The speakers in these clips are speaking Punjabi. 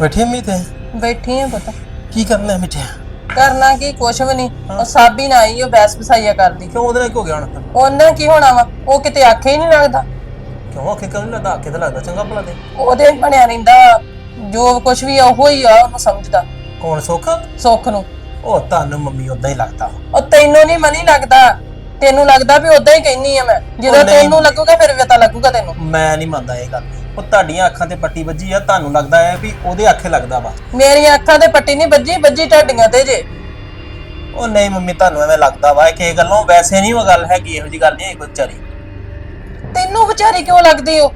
ਬੈਠੀ ਮੰਮੀ ਤੇ? ਬੈਠੀ ਆ ਪਤਾ। ਕੀ ਕਰਨਾ ਮਿੱਠਿਆ? ਕਰਨਾ ਕੀ ਕੁਛ ਵੀ ਨਹੀਂ। ਉਹ ਸਾਬੀ ਨਾ ਆਈ ਉਹ ਬੈਸ ਬਸਾਈਆ ਕਰਦੀ। ਕਿਉਂ ਉਹਦੇ ਨਾਲ ਕੀ ਹੋ ਗਿਆ ਹੁਣ? ਉਹਨਾਂ ਕੀ ਹੋਣਾ ਵਾ? ਉਹ ਕਿਤੇ ਆਖੇ ਹੀ ਨਹੀਂ ਲੱਗਦਾ। ਕਿਉਂ ਆਖੇ ਕਦੋਂ ਲੱਗਦਾ ਆਖੇ ਤਾਂ ਲੱਗਦਾ ਚੰਗਾ ਭਲਾ ਤੇ। ਉਹਦੇ ਬਣਿਆ ਰਹਿੰਦਾ ਜੋ ਕੁਛ ਵੀ ਆ ਉਹ ਹੀ ਆ ਉਹਨੂੰ ਸਮਝਦਾ। ਕੌਣ ਸੁੱਖ? ਸੁੱਖ ਨੂੰ। ਉਹ ਤੁਹਾਨੂੰ ਮੰਮੀ ਉਦਾਂ ਹੀ ਲੱਗਦਾ। ਉਹ ਤੈਨੂੰ ਨਹੀਂ ਮਨੀ ਲੱਗਦਾ। ਤੈਨੂੰ ਲੱਗਦਾ ਵੀ ਉਦਾਂ ਹੀ ਕਹਿਨੀ ਆ ਮੈਂ। ਜਦੋਂ ਨਹੀਂ। ਤੈਨੂੰ ਲੱਗੂਗਾ ਫਿਰ ਪਤਾ ਲੱਗੂਗਾ ਤੈਨੂੰ। ਮੈਂ ਨਹੀਂ ਮੰਨਦਾ ਇਹ ਗੱਲ। ਉਹ ਤੁਹਾਡੀਆਂ ਅੱਖਾਂ ਤੇ ਪੱਟੀ ਵੱਜੀ ਆ ਤੁਹਾਨੂੰ ਲੱਗਦਾ ਹੈ ਵੀ ਉਹਦੇ ਆਖੇ ਲੱਗਦਾ ਵਾ। ਮੇਰੀਆਂ ਅੱਖਾਂ ਤੇ ਪੱਟੀ ਨਹੀਂ ਵੱਜੀ ਵੱਜੀ ਢਾਡੀਆਂ ਤੇ ਜੇ। ਉਹ ਨਹੀਂ ਮੰਮੀ ਤੁਹਾਨੂੰ ਐਵੇਂ ਲੱਗਦਾ ਵਾ ਕਿ ਇਹ ਗੱਲੋਂ ਵੈਸੇ ਨਹੀਂ ਉਹ ਗੱਲ ਹੈਗੀ ਇਹੋ ਜੀ ਗੱਲ ਨਹੀਂ ਹੈ ਕੋਈ ਵਿਚਾਰੀ। ਤੈਨੂੰ ਵਿਚਾਰੀ ਕਿਉਂ ਲੱਗਦੀ ਉਹ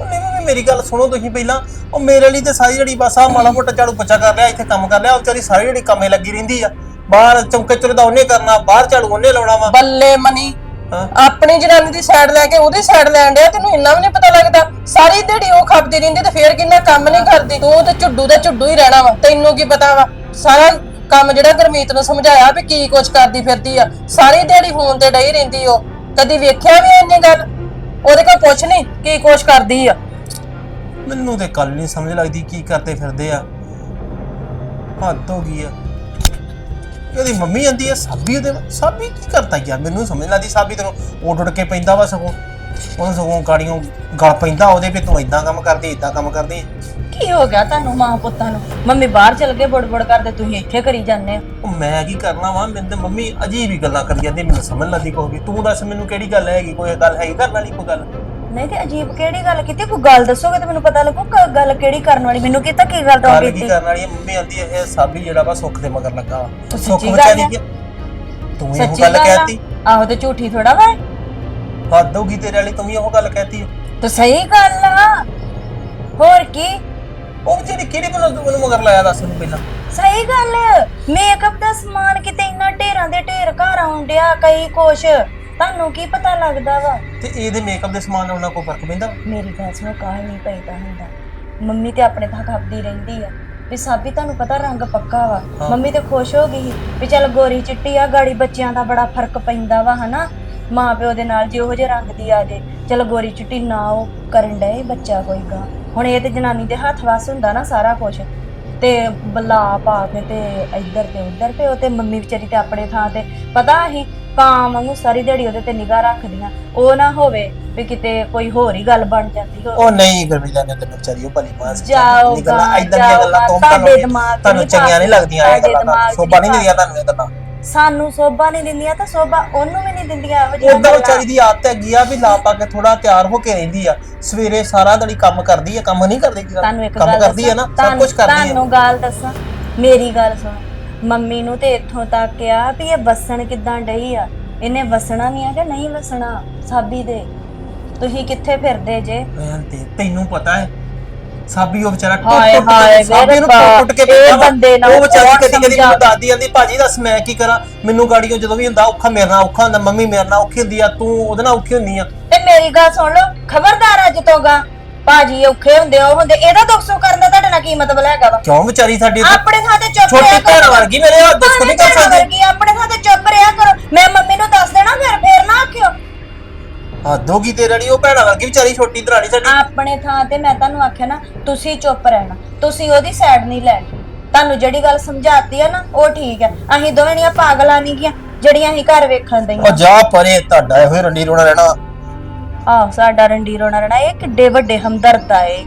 ਉਹ ਨਹੀਂ ਮੰਮੀ ਮੇਰੀ ਗੱਲ ਸੁਣੋ ਤੁਸੀਂ ਪਹਿਲਾਂ। ਉਹ ਮੇਰੇ ਲਈ ਤੇ ਸਾਰੀ ਜਿਹੜੀ ਬਸ ਆ ਮਾੜਾ ਮੋਟਾ ਝਾੜੂ ਪੋਚਾ ਕਰ ਲਿਆ ਇੱਥੇ ਕੰਮ ਕਰ ਲਿਆ ਉਹ ਵਿਚਾਰੀ ਸਾਰੀ ਜਿਹੜੀ ਕੰਮੇ ਲੱਗੀ ਰਹਿੰਦੀ ਆ। ਬਾਹਰ ਚੌਂਕੇ ਚੁਰੇ ਦਾ ਉਹਨੇ ਕਰਨਾ ਬਾਹਰ ਝਾੜੂ ਉਹਨੇ ਲਾਉਣਾ ਵਾ। ਬੱਲੇ ਮਨੀ। ਹਾਂ। ਆਪਣੀ ਜਨਾਨੀ ਦੀ ਸਾਈਡ ਲੈ ਕੇ ਉਹਦੀ ਸਾਈਡ ਲੈਣ ਡਿਆ ਤੈਨੂੰ ਇੰਨਾ ਵੀ ਨਹੀਂ ਪਤਾ ਲੱਗਦਾ? ਸਾਰੀ ਦਿਹਾੜੀ ਉਹ ਖਪਦੀ ਰਹਿੰਦੀ ਤੇ ਫੇਰ ਕਿੰਨਾ ਕੰਮ ਨਹੀਂ ਕਰਦੀ ਤੂੰ ਤੇ ਝੁੱਡੂ ਦਾ ਝੁੱਡੂ ਹੀ ਰਹਿਣਾ ਵਾ ਤੈਨੂੰ ਕੀ ਪਤਾ ਵਾ? ਸਾਰਾ ਕੰਮ ਜਿਹੜਾ ਗੁਰਮੀਤ ਨੂੰ ਸਮਝਾਇਆ ਵੀ ਕੀ ਕੁਛ ਕਰਦੀ ਫਿਰਦੀ ਆ ਸਾਰੀ ਦਿਹਾੜੀ ਫੋਨ ਤੇ ਡਈ ਰਹਿੰਦੀ ਉਹ ਕਦੀ ਵੇਖਿਆ ਵੀ ਇੰਨੀ ਗੱਲ? ਉਹਦੇ ਕੋਲ ਪੁੱਛ ਨਹੀਂ ਕੀ ਕੁਛ ਕਰਦੀ ਆ। ਮੈਨੂੰ ਤੇ ਕੱਲ ਨਹੀਂ ਸਮਝ ਲੱਗਦੀ ਕੀ ਕਰਦੇ ਫਿਰਦੇ ਆ। ਹੱਦ ਹੋ ਗਈ ਆ। ਇਹਦੀ ਮੰਮੀ ਆਂਦੀ ਆ ਸਾਬੀ ਉਹਦੇ। ਸਾਬੀ ਕੀ ਕਰਤਾ ਯਾਰ? ਮੈਨੂੰ ਸਮਝ ਲੱਗਦੀ ਸਾਬੀ ਤੈਨੂੰ ਉੱਡ ਉੱਡ ਕੇ ਪੈਂਦਾ ਵਾ ਸਗੋਂ। ਉਹਨੂੰ ਸਗੋਂ ਗਾੜੀਆਂ ਗਲ ਪੈਂਦਾ ਉਹਦੇ ਵੀ ਤੂੰ ਇਦਾਂ ਕੰਮ ਕਰਦੀ ਇਦਾਂ ਕੰਮ ਕਰਦੀ। ਕੀ ਹੋ ਗਿਆ ਤੁਹਾਨੂੰ ਮਾਂ ਪੁੱਤਾਂ ਨੂੰ? ਮੰਮੀ ਬਾਹਰ ਚਲ ਗਏ ਬੜਬੜ ਕਰਦੇ ਤੁਸੀਂ ਇੱਥੇ ਕਰੀ ਜਾਂਦੇ ਹੋ। ਉਹ ਮੈਂ ਕੀ ਕਰਨਾ ਵਾ? ਮੈਨੂੰ ਤੇ ਮੰਮੀ ਅਜੀਬ ਹੀ ਗੱਲਾਂ ਕਰੀ ਜਾਂਦੀ ਮੈਨੂੰ ਸਮਝ ਲੱਗਦੀ ਕੋਈ ਤੂੰ ਦੱਸ ਮੈਨੂੰ ਕਿਹੜੀ ਗੱਲ ਹੈਗੀ ਕੋਈ ਗੱਲ ਹੈਗੀ ਕਰਨ ਵਾਲੀ ਕੋਈ ਗੱਲ? ਨਹੀਂ ਤੇ ਅਜੀਬ ਕਿਹੜੀ ਗੱਲ ਕੀਤੀ? ਕੋਈ ਗੱਲ ਦੱਸੋਗੇ ਤੇ ਮੈਨੂੰ ਪਤਾ ਲੱਗੂ ਕ- ਗੱਲ ਕਿਹੜੀ ਕਰਨ ਵਾਲੀ? ਮੈਨੂੰ ਕੀਤਾ ਕੀ ਗੱਲ ਤੋਂ ਗੱਲ ਕੀ ਕੀਤੀ ਕਰਨ ਵਾਲੀ? ਮੰਮੀ ਆਂਦੀ ਇਹ ਸਾਬੀ ਜਿਹੜਾ ਵਾ ਸੁੱਖ ਦੇ ਮਗਰ ਲੱਗਾ ਵਾ। ਸੁੱਖ ਸੱਚੀ ਵਿਚਾਰੀ ਗੱਲ ਆ? ਕੀ ਤੂੰ ਇਹ ਸੱਚੀ ਗੱਲ ਗੱਲ ਆ? ਕਹਿਤੀ। ਆਹੋ ਤੇ ਝੂਠੀ ਥੋੜਾ ਵਾ। ਹੱਦ ਹੋ ਗਈ ਤੇਰੇ ਵਾਲੀ ਤੂੰ ਵੀ ਉਹ ਗੱਲ ਕਹਿਤੀ ਤੇ ਸਹੀ ਗੱਲ ਆ। ਹੋਰ ਕੀ? ਉਹ ਵਿਚਾਰੀ ਕਿਹੜੀ ਕੋਲ ਉਹਨੂੰ ਮਗਰ ਲਾਇਆ ਦੱਸ ਮੈਨੂੰ ਪਹਿਲਾਂ? ਸਹੀ ਗੱਲ ਮੇਕਅਪ ਦਾ ਸਮਾਨ ਕਿਤੇ ਇੰਨਾ ਢੇਰਾਂ ਦੇ ਢੇਰ ਘਰ ਆਉਣ ਡਿਆ ਕਈ ਕੁਛ। ਤੁਹਾਨੂੰ ਕੀ ਪਤਾ ਲੱਗਦਾ ਵਾ? ਤੇ ਇਹਦੇ ਮੇਕਅਪ ਦੇ ਸਮਾਨ ਨਾਲ ਉਹਨਾਂ ਕੋਈ ਫ਼ਰਕ ਪੈਂਦਾ? ਮੇਰੀ ਗੱਲ ਸੁਣੋ ਕਾਹ ਨਹੀਂ ਪੈਦਾ ਹੁੰਦਾ। ਮੰਮੀ ਤੇ ਆਪਣੇ ਥਾਂ ਖਪਦੀ ਰਹਿੰਦੀ ਆ। ਵੀ ਸਾਬੀ ਤੁਹਾਨੂੰ ਪਤਾ ਰੰਗ ਪੱਕਾ ਵਾ। ਹਾਂ। ਮੰਮੀ ਤੇ ਖੁਸ਼ ਹੋ ਗਈ ਸੀ ਵੀ ਚੱਲ ਗੋਰੀ ਚਿੱਟੀ ਆ ਗਾੜੀ ਬੱਚਿਆਂ ਦਾ ਬੜਾ ਫ਼ਰਕ ਪੈਂਦਾ ਵਾ ਹਨਾ? ਮਾਂ ਪਿਓ ਦੇ ਨਾਲ ਜੇ ਉਹੋ ਜਿਹੇ ਰੰਗ ਦੀ ਆ ਜੇ ਚਲ ਗੋਰੀ ਚਿੱਟੀ ਨਾ ਉਹ ਕਰਨ ਡਏ ਬੱਚਾ ਕੋਈ ਗਾ। ਹੁਣ ਇਹ ਤੇ ਜਨਾਨੀ ਦੇ ਹੱਥ ਵਸ ਹੁੰਦਾ ਨਾ ਸਾਰਾ ਕੁਝ ਤੇ ਬਲਾ ਪਾ ਕੇ ਤੇ ਇੱਧਰ ਤੇ ਉੱਧਰ ਤੇ ਉਹ ਤੇ ਮੰਮੀ ਵਿਚਾਰੀ ਤੇ ਆਪਣੇ ਥਾਂ ਤੇ ਪਤਾ ਹੀ ਕਾਂ ਵਾਂਗੂ ਸਾਰੀ ਦਿਹਾੜੀ ਉਹਦੇ ਤੇ ਨਿਗਾਹ ਰੱਖਦੀਆਂ। ਉਹ ਨਾ ਹੋਵੇ ਵੀ ਕਿਤੇ ਕੋਈ ਹੋਰ ਹੀ ਗੱਲ ਬਣ ਜਾਂਦੀ ਹੋਵੇ। ਉਹ ਨਹੀਂ ਗਰਮੀਲਾ ਨੇ ਤੈਨੂੰ ਵਿਚਾਰੀ ਉਹ ਭਲੀ ਮਾਸ ਜਾਓ ਗੱਲਾਂ ਇਦਾਂ ਦੀਆਂ ਗੱਲਾਂ ਤੋਂ ਤੁਹਾਨੂੰ ਤੁਹਾਡੇ ਦਿਮਾਗ 'ਚ ਤੁਹਾਨੂੰ ਨਹੀਂ ਚੰਗੀਆਂ ਨਹੀਂ ਲੱਗਦੀਆਂ ਇਹ ਤੁਹਾਡੇ ਗੱਲਾਂ ਦਿਮਾਗ 'ਚ ਸੋਭਾ ਨਹੀਂ ਨਹੀਂ ਦਿੰਦੀਆਂ ਤੁਹਾਨੂੰ ਇਹ ਗੱਲਾਂ। ਸਾਨੂੰ ਸੋਭਾ ਨਹੀਂ ਦਿੰਦੀਆਂ ਤਾਂ ਸੋਭਾ ਉਹਨੂੰ ਵੀ ਨਹੀਂ ਦਿੰਦੀਆਂ ਇਹੋ ਜਿਹੀਆਂ ਉਦਾਂ। ਵਿਚਾਰੀ ਦੀ ਆਦਤ ਹੈਗੀ ਆ ਵੀ ਲਾ ਪਾ ਕੇ ਥੋੜਾ ਤਿਆਰ ਹੋ ਕੇ ਰਹਿੰਦੀ ਆ। ਸਵੇਰੇ ਸਾਰਾ ਦਿਨ ਕੰਮ ਕਰਦੀ ਆ ਕੰਮ ਨਹੀਂ ਕਰਦੀ ਤੁਹਾਨੂੰ ਇੱਕ ਕੰਮ ਕਰਦੀ ਆ ਨਾ? ਸਭ ਕੁਝ ਕਰਦੀ ਆ। ਤੁਹਾਨੂੰ ਗੱਲ ਦੱਸਾਂ? ਮੇਰੀ ਗੱਲ ਸੁਣ। ਮੰਮੀ ਨੂੰ ਤੇ ਇੱਥੋਂ ਤੱਕ ਆ ਵੀ ਇਹ ਵਸਣ ਕਿਦਾਂ ਡਈ ਆ? ਇਹਨੇ ਵਸਣਾ ਨਹੀਂ ਆ ਕਿ ਨਹੀਂ ਵਸਣਾ ਸਾਬੀ ਦੇ? ਤੁਸੀਂ ਕਿੱਥੇ ਫਿਰਦੇ ਜੇ? ਭੈਣ ਤੇ ਤੈਨੂੰ ਪਤਾ ਹੈ ਸਾਬੀ ਉਹ ਵਿਚਾਰਾ ਹਾਏ, ਹਾਏ, ਕੇ ਸਾਬੀ ਨੂੰ ਮੇਰੇ ਟੁੱਟ ਕੇ ਇਹ। ਬੰਦੇ ਨਾਲ ਉਹ ਵਿਚਾਰੀ ਕਦੀ ਕਦੀ ਮੈਨੂੰ? ਦਾਦੀ ਆਂਦੀ ਭਾਜੀ ਦੱਸ ਮੈਂ ਕੀ ਕਰਾਂ? ਮੈਨੂੰ ਗਾੜੀਆਂ ਜਦੋਂ ਵੀ ਹੁੰਦਾ ਔਖਾ ਮੇਰੇ ਨਾਲ ਔਖਾ ਹੁੰਦਾ ਮੰਮੀ ਮੇਰੇ ਨਾਲ ਔਖੀ ਹੁੰਦੀ ਆ ਤੂੰ ਉਹਦੇ ਨਾਲ ਔਖੀ ਹੁੰਦੀ ਆ। ਤੇ ਮੇਰੀ ਗੱਲ ਸੁਣ ਲਓ ਖਬਰਦਾਰ ਅੱਜ ਤੋਂ ਗਾ। ਭਾਜੀ ਔਖੇ ਹੁੰਦੇ ਉਹ ਹੁੰਦੇ ਇਹਦਾ ਦੁੱਖ ਸੁੱਖ ਕਰਨ ਦਾ ਤੁਹਾਡੇ ਨਾਲ ਕੀ ਮਤਲਬ ਹੈਗਾ ਵਾ? ਕਿਉਂ ਵਿਚਾਰੀ ਸਾਡੀ ਆਪਣੇ ਥਾਂ ਤੇ ਚੁੱਪ ਛੋਟੀ ਭੈਣ ਵਰਗੀ ਮੇਰੇ ਹੱਥ ਦੁੱਖ ਨਹੀਂ ਕਰ ਸਕਦੀ। ਆਪਣੇ ਥਾਂ ਤੇ ਚੁੱਪ ਰਿਹਾ ਕਰੋ। ਮੈਂ ਮੰਮੀ ਨੂੰ ਦੱਸ ਦੇਣਾ ਫਿਰ ਫੇਰ ਨਾ ਆਖਿਓ। ਹੱਦ ਗਈ ਤੇਰੇ ਵਾਲੀ ਉਹ ਭੈਣਾ ਵਰਗੀ ਵਿਚਾਰੀ ਛੋਟੀ ਦਰਾਣੀ ਸਾਡੀ। ਆਪਣੇ ਥਾਂ ਤੇ ਮੈਂ ਤੁਹਾਨੂੰ ਆਖਿਆ ਨਾ ਤੁਸੀਂ ਚੁੱਪ ਰਹਿਣਾ ਤੁਸੀਂ ਉਹਦੀ ਸਾਈਡ ਨਹੀਂ ਲੈਣੀ। ਤੁਹਾਨੂੰ ਜਿਹੜੀ ਗੱਲ ਸਮਝਾਤੀ ਆ ਨਾ ਉਹ ਠੀਕ ਹੈ। ਅਸੀਂ ਦੋਵੇਂ ਨੀਆਂ ਪਾਗਲਾਂ ਨਹੀਂ ਗੀਆਂ ਜਿਹੜੀਆਂ ਅਸੀਂ ਘਰ ਵੇਖਣ ਉਹ ਦਈਆਂ ਜਾ ਪਰੇ ਤੁਹਾਡਾ ਇਹੋ ਹੀ ਰੰਡੀ ਰੋਣਾ ਰਹਿਣਾ। ਆਹ ਸਾਡਾ ਰੰਡੀ ਰੋਣਾ ਰਹਿਣਾ ਇਹ ਕਿੱਡੇ ਵੱਡੇ ਹਮਦਰਦ ਆ ਇਹ।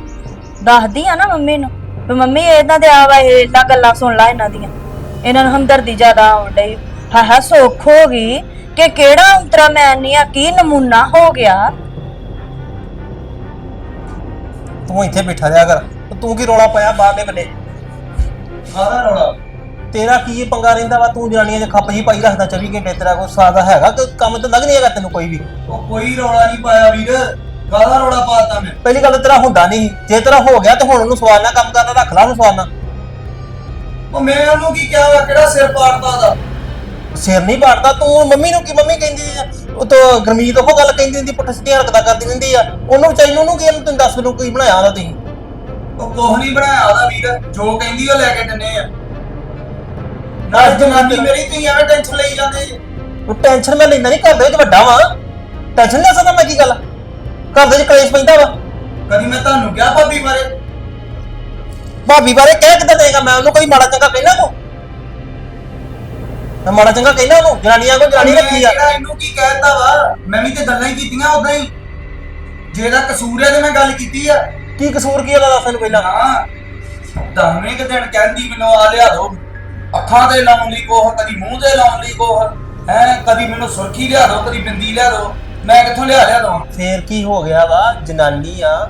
ਦੱਸਦੀ ਆ ਨਾ ਮੰਮੀ ਨੂੰ ਵੀ ਮੰਮੀ ਇਹਨਾਂ ਦੇ ਆ ਵਾ ਇਹ ਲਾ ਗੱਲਾਂ ਸੁਣ ਲੈ ਇਹਨਾਂ ਦੀਆਂ। ਇਹਨਾਂ ਨੂੰ ਹਮਦਰਦੀ ਜ਼ਿਆਦਾ ਆਉਣ ਡਈ। ਹਾਂ ਹਾਂ ਸੁੱਖ ਹੋ ਗਈ। ਕਿ ਕਿਹੜਾ ਉਂਤਰਾ ਮੈਂ ਨਹੀਂ ਆ ਕੀ ਨਮੂਨਾ ਹੋ ਗਿਆ? ਤੂੰ ਇੱਥੇ ਬੈਠਾ ਰਿਹਾ ਕਰ। ਤੇ ਕੀ ਰੋਲਾ ਪਾਇਆ ਬਾਹਰਲੇ ਬੰਨੇ ਕਾਹਦਾ ਰੋਲਾ? ਤੇਰਾ ਕੀ ਇਹ ਪੰਗਾ ਰਹਿੰਦਾ ਵਾ? ਤੂੰ ਜਨਾਨੀਆਂ 'ਚ ਖੱਪ ਜੀ ਪਾਈ ਰੱਖਦਾ 24 ਘੰਟੇ ਤੇਰਾ ਕੋਈ ਸਾਦਾ ਹੈਗਾ ਕਿ ਕੰਮ ਤਾਂ ਲੱਗ ਨਹੀਂ ਹੈਗਾ ਤੈਨੂੰ ਕੋਈ ਵੀ। ਉਹ ਕੋਈ ਰੌਲਾ ਨਹੀਂ ਪਾਇਆ ਵੀਰ। ਕਾਹਦਾ ਰੌਲਾ ਪਾਤਾ ਮੈਂ? ਪਹਿਲੀ ਗੱਲ ਤਾਂ ਤੇਰਾ ਹੁੰਦਾ ਨਹੀਂ। ਜੇ ਤੇਰਾ ਹੋ ਗਿਆ ਤੇ ਹੁਣ ਉਹਨੂੰ ਸਵਾਲਣਾ ਕੰਮ ਕਰਨਾ ਰੱਖ ਲਾ ਉਹਨੂੰ ਸਵਾਲਣਾ ਉਹ ਮੈਂ ਉਹਨੂੰ ਕੀ ਕਿਹਾ ਵਾ? ਕਿਹੜਾ ਸਿਰ ਪਾੜਦਾ ਉਹਦਾ? ਸਿਰ ਨਹੀਂ ਪਾੜਦਾ ਤੂੰ ਮੰਮੀ ਨੂੰ ਕੀ ਮੰਮੀ ਕਹਿੰਦੀ ਆ? ਉਹ ਤਾਂ ਗਰਮੀਤ ਉਹ ਗੱਲ ਕਹਿੰਦੀ ਹੁੰਦੀ ਪੁੱਠ ਸਿੱਧੀਆਂ ਹਰਕਤਾਂ ਕਰਦੀ ਰਹਿੰਦੀ ਆ। ਉਹਨੂੰ ਵਿਚਾਰੀ ਨੂੰ ਉਹਨੂੰ ਕੀ ਇਹਨੂੰ ਤੈਨੂੰ ਦੱਸ ਮੈਨੂੰ ਕੋਈ ਬਣਾਇਆ ਉਹਦਾ ਤੁਸੀਂ? ਉਹ ਕੁਛ ਨਹੀਂ ਬਣਾਇਆ ਉਹਦਾ ਵੀਰ ਜੋ ਕਹਿੰਦੀ ਉਹ ਲੈ ਕੇ ਦਿੰਨੇ ਆ। ਨਾਲ ਜਨਾਨੀ ਮੇਰੀ ਤੁਸੀਂ ਐਵੇਂ ਟੈਨਸ਼ਨ ਲਈ ਜਾਂਦੇ ਜੀ। ਉਹ ਟੈਨਸ਼ਨ ਮੈਂ ਲੈਂਦਾ ਨਹੀਂ ਘਰ ਦੇ ਵਿੱਚ ਵੱਡਾ ਵਾਂ। ਟੈਨਸ਼ਨ ਲੈ ਸਕਦਾ ਮੈਂ ਕੀ ਗੱਲ? ਘਰ ਦੇ ਵਿੱਚ ਕਲੇਸ਼ ਪੈਂਦਾ ਵਾ। ਕਦੀ ਮੈਂ ਤੁਹਾਨੂੰ ਕਿਹਾ ਭਾਬੀ ਬਾਰੇ? ਭਾਬੀ ਬਾਰੇ ਕਹਿ ਕਿੱਦਾਂ ਦੇਗਾ ਮੈਂ? ਉਹਨੂੰ ਕੋਈ ਮਾੜਾ ਚੰਗਾ ਕਹਿਣਾ ਤੂੰ? ਮੈਂ ਮਾੜਾ ਚੰਗਾ ਕਹਿਣਾ ਉਹਨੂੰ ਜਨਾਨੀਆਂ ਕੋ ਜਨਾਨੀ ਰੱਖੀ ਆ। ਇਹਨੂੰ ਕੀ ਕਹਿਤਾ ਵਾ? ਮੈਂ ਵੀ ਤੇ ਗੱਲਾਂ ਹੀ ਕੀਤੀਆਂ ਉਦਾਂ ਹੀ। ਜੇ ਇਹਦਾ ਕਸੂਰ ਹੈ ਤੇ ਮੈਂ ਗੱਲ ਕੀਤੀ ਆ। ਕੀ ਕਸੂਰ ਕੀ ਉਹਦਾ ਦੱਸ ਇਹਨੂੰ ਪਹਿਲਾਂ। ਹਾਂ ਦਸਵੇਂ ਕਿ ਦਿਨ ਕਹਿੰਦੀ ਮੈਨੂੰ ਆ ਲਿਆ ਦੋ। ਅੱਖਾਂ ਤੇ ਲਾਉਣ ਲਈ ਕੋਹ ਕਦੀ ਮੂੰਹ ਤੇ ਲਾਉਣ ਲਈ ਕੋਹ ਹੈ ਕਦੀ ਮੈਨੂੰ ਸੁਰਖੀ ਲਿਆ ਦੋ ਕਦੀ ਬਿੰਦੀ ਲਿਆ ਦੋ। ਮੈਂ ਕਿੱਥੋਂ ਲਿਆ ਲਿਆ ਦਵਾਂ? ਫੇਰ ਕੀ ਹੋ ਗਿਆ ਵਾ? ਜਨਾਨੀ ਆ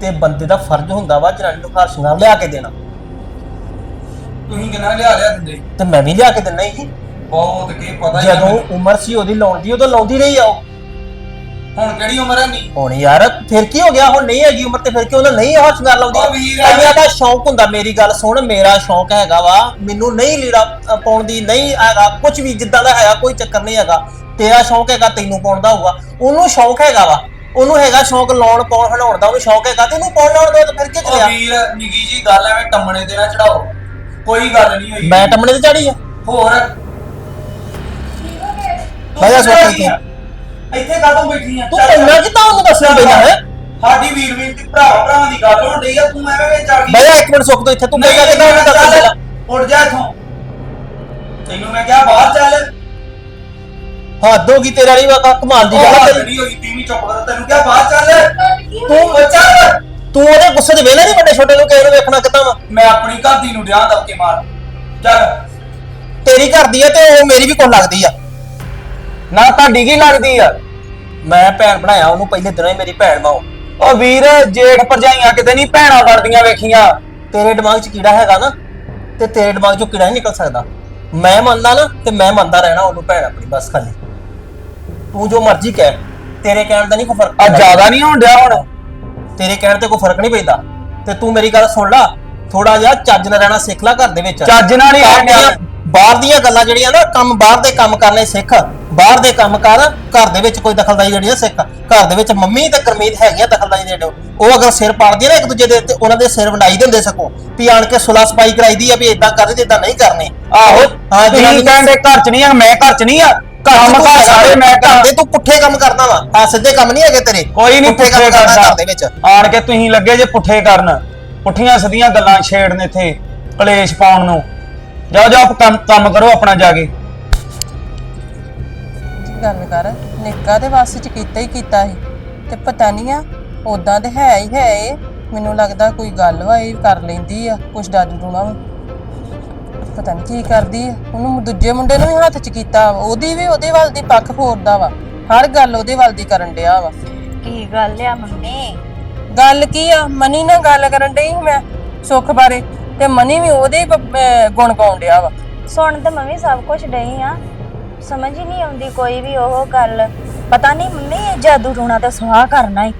ਤੇ ਬੰਦੇ ਦਾ ਫਰਜ਼ ਹੁੰਦਾ ਵਾ ਜਨਾਨੀ ਨੂੰ ਘਰ ਸ਼ਿੰਗਾਰ ਲਿਆ ਕੇ ਦੇਣਾ। ਤੁਸੀਂ ਕਿੰਨਾ ਲਿਆ ਲਿਆ ਦਿੰਦੇ? ਤੇ ਮੈਂ ਵੀ ਲਿਆ ਕੇ ਦਿੰਦਾ ਹੀ। ਬਹੁਤ ਕੀ ਪਤਾ ਹੀ ਜਦੋਂ ਮੈਨੂੰ। ਉਮਰ ਸੀ ਉਹਦੀ ਲਾਉਣ ਦੀ ਉਦੋਂ ਲਾਉਂਦੀ ਰਹੀ ਆ ਉਹ। ਹੁਣ ਕਿਹੜੀ ਉਮਰ ਹੈ ਨਹੀਂ ਹੁਣ ਯਾਰ ਫਿਰ ਕੀ ਹੋ ਗਿਆ? ਹੁਣ ਨਹੀਂ ਹੈਗੀ ਉਮਰ ਤੇ ਫਿਰ ਕਿ ਉਹਨਾਂ ਨਹੀਂ ਹੱਥ ਸ਼ਿੰਗਾਰ ਲਾਉਂਦੀ ਉਹ ਵੀਰ ਕਈਆਂ ਦਾ ਸ਼ੌਂਕ ਹੁੰਦਾ ਮੇਰੀ ਗੱਲ ਸੁਣ ਮੇਰਾ ਸ਼ੌਂਕ ਹੈਗਾ ਵਾ ਮੈਨੂੰ ਨਹੀਂ ਲੀੜਾ ਅ, ਪਾਉਣ ਦੀ ਨਹੀਂ ਹੈਗਾ ਕੁਝ ਵੀ ਜਿੱਦਾਂ ਦਾ ਹੈਗਾ ਕੋਈ ਚੱਕਰ ਨਹੀਂ ਹੈਗਾ। ਤੇਰਾ ਸ਼ੌਂਕ ਹੈਗਾ ਤੈਨੂੰ ਪਾਉਣ ਦਾ ਹੋਊਗਾ। ਉਹਨੂੰ ਸ਼ੌਂਕ ਹੈਗਾ ਵਾ। ਉਹਨੂੰ ਹੈਗਾ ਸ਼ੌਂਕ ਲਾਉਣ ਪਾਉਣ ਹਲਾਉਣ ਦਾ। ਉਹਨੂੰ ਸ਼ੌਂਕ ਹੈਗਾ ਤੇ ਉਹਨੂੰ ਪਾਉਣ ਲਾਉਣ ਦਾ ਫਿਰ ਕੀ ਉਹ ਵੀਰ ਨਿੱਕੀ ਜੀ ਗੱਲ ਐਵੇਂ ਟੰਮਣੇ ਤੇ ਨਾ ਚੜਾਓ। ਕੋਈ ਗੱਲ ਨਹੀਂ ਹੋਈ। ਮੈਂ ਟੰਮਣੇ ਤੇ ਚੜੀ ਆ। ਹੋਰ? ਬਹਿ ਜਾ ਤੇ। ਇੱਥੇ ਕਾਹਤੋਂ ਬੈਠੀ ਆ? ਤੂੰ ਇੰਨਾ ਕਿਤਾ ਉਹਨੂੰ ਦੱਸਣਾ ਪੈਣਾ ਹੈ? ਸਾਡੀ ਵੀਰ ਵੀਰ ਦੀ ਭਰਾ ਭਰਾ ਦੀ ਗੱਲ ਹੋਣ ਡਈ ਆ ਤੂੰ ਐਵੇਂ ਵਿੱਚ ਆ ਗਈ। ਬਈ ਇੱਕ ਮਿੰਟ ਸੁੱਕ ਤੋਂ ਇੱਥੇ ਤੂੰ ਪਹਿਲਾਂ ਕਿਤਾ ਉਹਨੂੰ ਦੱਸ ਦੇਣਾ ਉੱਡ ਜਾ ਇੱਥੋਂ। ਤੈਨੂੰ ਮੈਂ ਕਿਹਾ ਬਾਹਰ ਚੱਲ। ਹੱਦ ਹੋ ਗਈ ਤੇਰੇ ਵਾਲੀ ਵਾ ਕਮਾਲ ਦੀ ਗੱਲ ਤੇਰੀ ਨਹੀਂ ਹੋਈ ਤੀਵੀਂ ਚੁੱਪ ਕਰ ਤੈਨੂੰ ਕਿਹਾ ਬਾਹਰ ਚੱਲ। ਤੂੰ ਚੱਲ। ਤੂੰ ਉਹਦੇ ਗੁੱਸੇ 'ਚ ਵੇਲੇ ਨਹੀਂ ਵੱਡੇ ਛੋਟੇ ਨੂੰ ਕਿਸੇ ਨੂੰ ਵੇਖਣਾ ਕਿਤਾ ਵਾ? ਮੈਂ ਆਪਣੀ ਘਰ ਦੀ ਨੂੰ ਡਿਆਂ ਦਬਕੇ ਮਾਰ। ਚੱਲ। ਤੇਰੀ ਘਰ ਦੀ ਆ ਤੇ ਉਹ ਮੇਰੀ ਵੀ ਕੋਲ ਲੱਗਦੀ ਆ। ਨਾ ਤੁਹਾਡੀ ਕੀ ਲੱਗਦੀ ਆ? ਮੈਂ ਭੈਣ ਬਣਾਇਆ ਉਹਨੂੰ ਪਹਿਲੇ ਦਿਨੋਂ ਹੀ ਮੇਰੀ ਭੈਣ ਮਾਓ ਉਹ ਵੀਰ ਜੇਠ ਭਰਜਾਈਆਂ ਕਿਤੇ ਨਹੀਂ ਭੈਣਾਂ ਵੜਦੀਆਂ ਵੇਖੀਆਂ। ਤੇਰੇ ਦਿਮਾਗ 'ਚ ਕੀੜਾ ਹੈਗਾ ਨਾ ਤੇ ਤੇਰੇ ਦਿਮਾਗ 'ਚੋਂ ਕੀੜਾ ਨਹੀਂ ਨਿਕਲ ਸਕਦਾ। ਮੈਂ ਮੰਨਦਾ ਨਾ ਤੇ ਮੈਂ ਮੰਨਦਾ ਰਹਿਣਾ ਉਹਨੂੰ ਭੈਣ ਆਪਣੀ ਬਸ ਖਾਲੀ। ਤੂੰ ਜੋ ਮਰਜ਼ੀ ਕਹਿ ਤੇਰੇ ਕਹਿਣ ਦਾ ਨਹੀਂ ਕੋਈ ਫ਼ਰਕ ਆ। ਜ਼ਿਆਦਾ ਨਹੀਂ ਹੋਣ ਡਿਆ ਹੁਣ? ਤੇਰੇ ਕਹਿਣ ਤੇ ਕੋਈ ਫ਼ਰਕ ਨਹੀਂ ਪੈਂਦਾ। ਤੇ ਤੂੰ ਮੇਰੀ ਗੱਲ ਸੁਣ ਲੈ ਥੋੜਾ ਜਿਹਾ ਚੱਜ ਨਾਲ ਰਹਿਣਾ ਸਿੱਖ ਲੈ ਘਰ ਦੇ ਵਿੱਚ। ਚੱਜ ਨਾਲ ਹੀ ਰਹਿਣ ਬਾਹਰ ਦੀਆਂ ਗੱਲਾਂ ਜਿਹੜੀਆਂ ਨਾ ਕੰਮ ਬਾਹਰ ਦੇ ਕੰਮ ਕਰਨੇ ਸਿੱਖ। ਬਾਹਰ ਦੇ ਕੰਮ ਕਰ ਘਰ ਦੇ ਵਿੱਚ ਕੋਈ ਦਖਲਦਾਰੀ ਜਿਹੜੀ ਆ ਸਿੱਖ। ਘਰ ਦੇ ਵਿੱਚ ਮੰਮੀ ਤੇ ਗਰਮੀਤ ਹੈਗੀਆਂ ਦਖਲਦਾਰੀ ਜਿਹੜੇ ਉਹ ਅਗਰ ਸਿਰ ਪਾੜਦੀਆਂ ਨਾ ਇੱਕ ਦੂਜੇ ਦੇ ਤੇ ਉਹਨਾਂ ਦੇ ਸਿਰ ਵਡਾਈ ਦਿੰਦੇ ਸਕੋ। ਵੀ ਆਣ ਕੇ ਸੁਲਾ ਸਪਾਈ ਕਰਾਈਦੀ ਆ ਵੀ ਇਦਾਂ ਕਰਦੇ ਤੇ ਇਦਾਂ ਨਹੀਂ ਕਰਨੇ। ਆਹੋ ਹਾਂ ਤੁਸੀਂ ਕਹਿੰਦੇ ਘਰ ਚ ਨਹੀਂ ਆ ਮੈਂ ਘਰ ਚ ਨਹੀਂ ਆ। ਕੰਮ ਘਰ ਸਾਰੇ ਮੈਂ ਘਰ ਕਰ ਦੇ ਤੂੰ ਪੁੱਠੇ ਕੰਮ ਕਰਦਾ ਵਾ। ਆ ਸਿੱਧੇ ਕੰਮ ਨਹੀਂ ਹੈਗੇ ਤੇਰੇ। ਕੋਈ ਨਹੀਂ ਪੁੱਠੇ ਕੰਮ ਘਰ ਦੇ ਵਿੱਚ। ਆਣ ਕੇ ਤੁਸੀਂ ਲੱਗੇ ਜੇ ਪੁੱਠੇ ਕਰਨ। ਪੁੱਠੀਆਂ ਸਦੀਆਂ ਗੱਲਾਂ ਛੇੜਨ ਇੱਥੇ ਕਲੇਸ਼ ਪਾਉਣ ਨੂੰ। ਜਾਓ ਜਾਓ ਕੰਮ ਕਰੋ ਆਪਣਾ ਜਾ ਕੇ। ਗੱਲ ਕਰ ਨਿੱਕਾ ਦੇ ਵਾਸ ਚ ਕੀਤਾ ਹੀ ਕੀਤਾ ਸੀ। ਤੇ ਪਤਾ ਨਹੀਂ ਆ ਉਦਾਂ ਤੇ ਹੈ ਹੀ ਹੈ ਇਹ। ਮੈਨੂੰ ਲੱਗਦਾ ਕੋਈ ਗੱਲ ਵਾ ਇਹ ਕਰ ਲੈਂਦੀ ਆ ਕੁਛ ਡਰ ਡੂਣਾ ਵਾ। ਪਤਾ ਨਹੀਂ ਕੀ ਕਰਦੀ ਆ। ਉਹਨੂੰ ਦੂਜੇ ਮੁੰਡੇ ਨੂੰ ਵੀ ਹੱਥ ਚ ਕੀਤਾ ਵਾ। ਉਹਦੀ ਵੀ ਉਹਦੇ ਵੱਲ ਦੀ ਪੱਖ ਫੋੜਦਾ ਵਾ। ਹਰ ਗੱਲ ਉਹਦੇ ਵੱਲ ਦੀ ਕਰਨ ਡਿਆ ਵਾ। ਕੀ ਗੱਲ ਆ ਮੰਮੀ? ਗੱਲ ਕੀ ਆ? ਮਨੀ ਨਾਲ ਗੱਲ ਕਰਨ ਡਈ ਸੀ ਮੈਂ ਸੁੱਖ ਬਾਰੇ। ਤੇ ਮਨੀ ਵੀ ਉਹਦੇ ਹੀ ਬ- ਅਹ ਗੁਣ ਗਾਉਣ ਡਿਆ ਵਾ। ਸੁਣ ਤੇ ਮੰਮੀ ਸਭ ਕੁਝ ਡਈ ਆ। ਸਮਝ ਹੀ ਨਹੀਂ ਆਉਂਦੀ ਕੋਈ ਵੀ ਉਹ ਗੱਲ। ਪਤਾ ਨਹੀਂ ਮੰਮੀ ਇਹ ਜਾਦੂ ਟੂਣਾ ਤੇ ਸਵਾਹ ਕਰਨਾ ਹੀ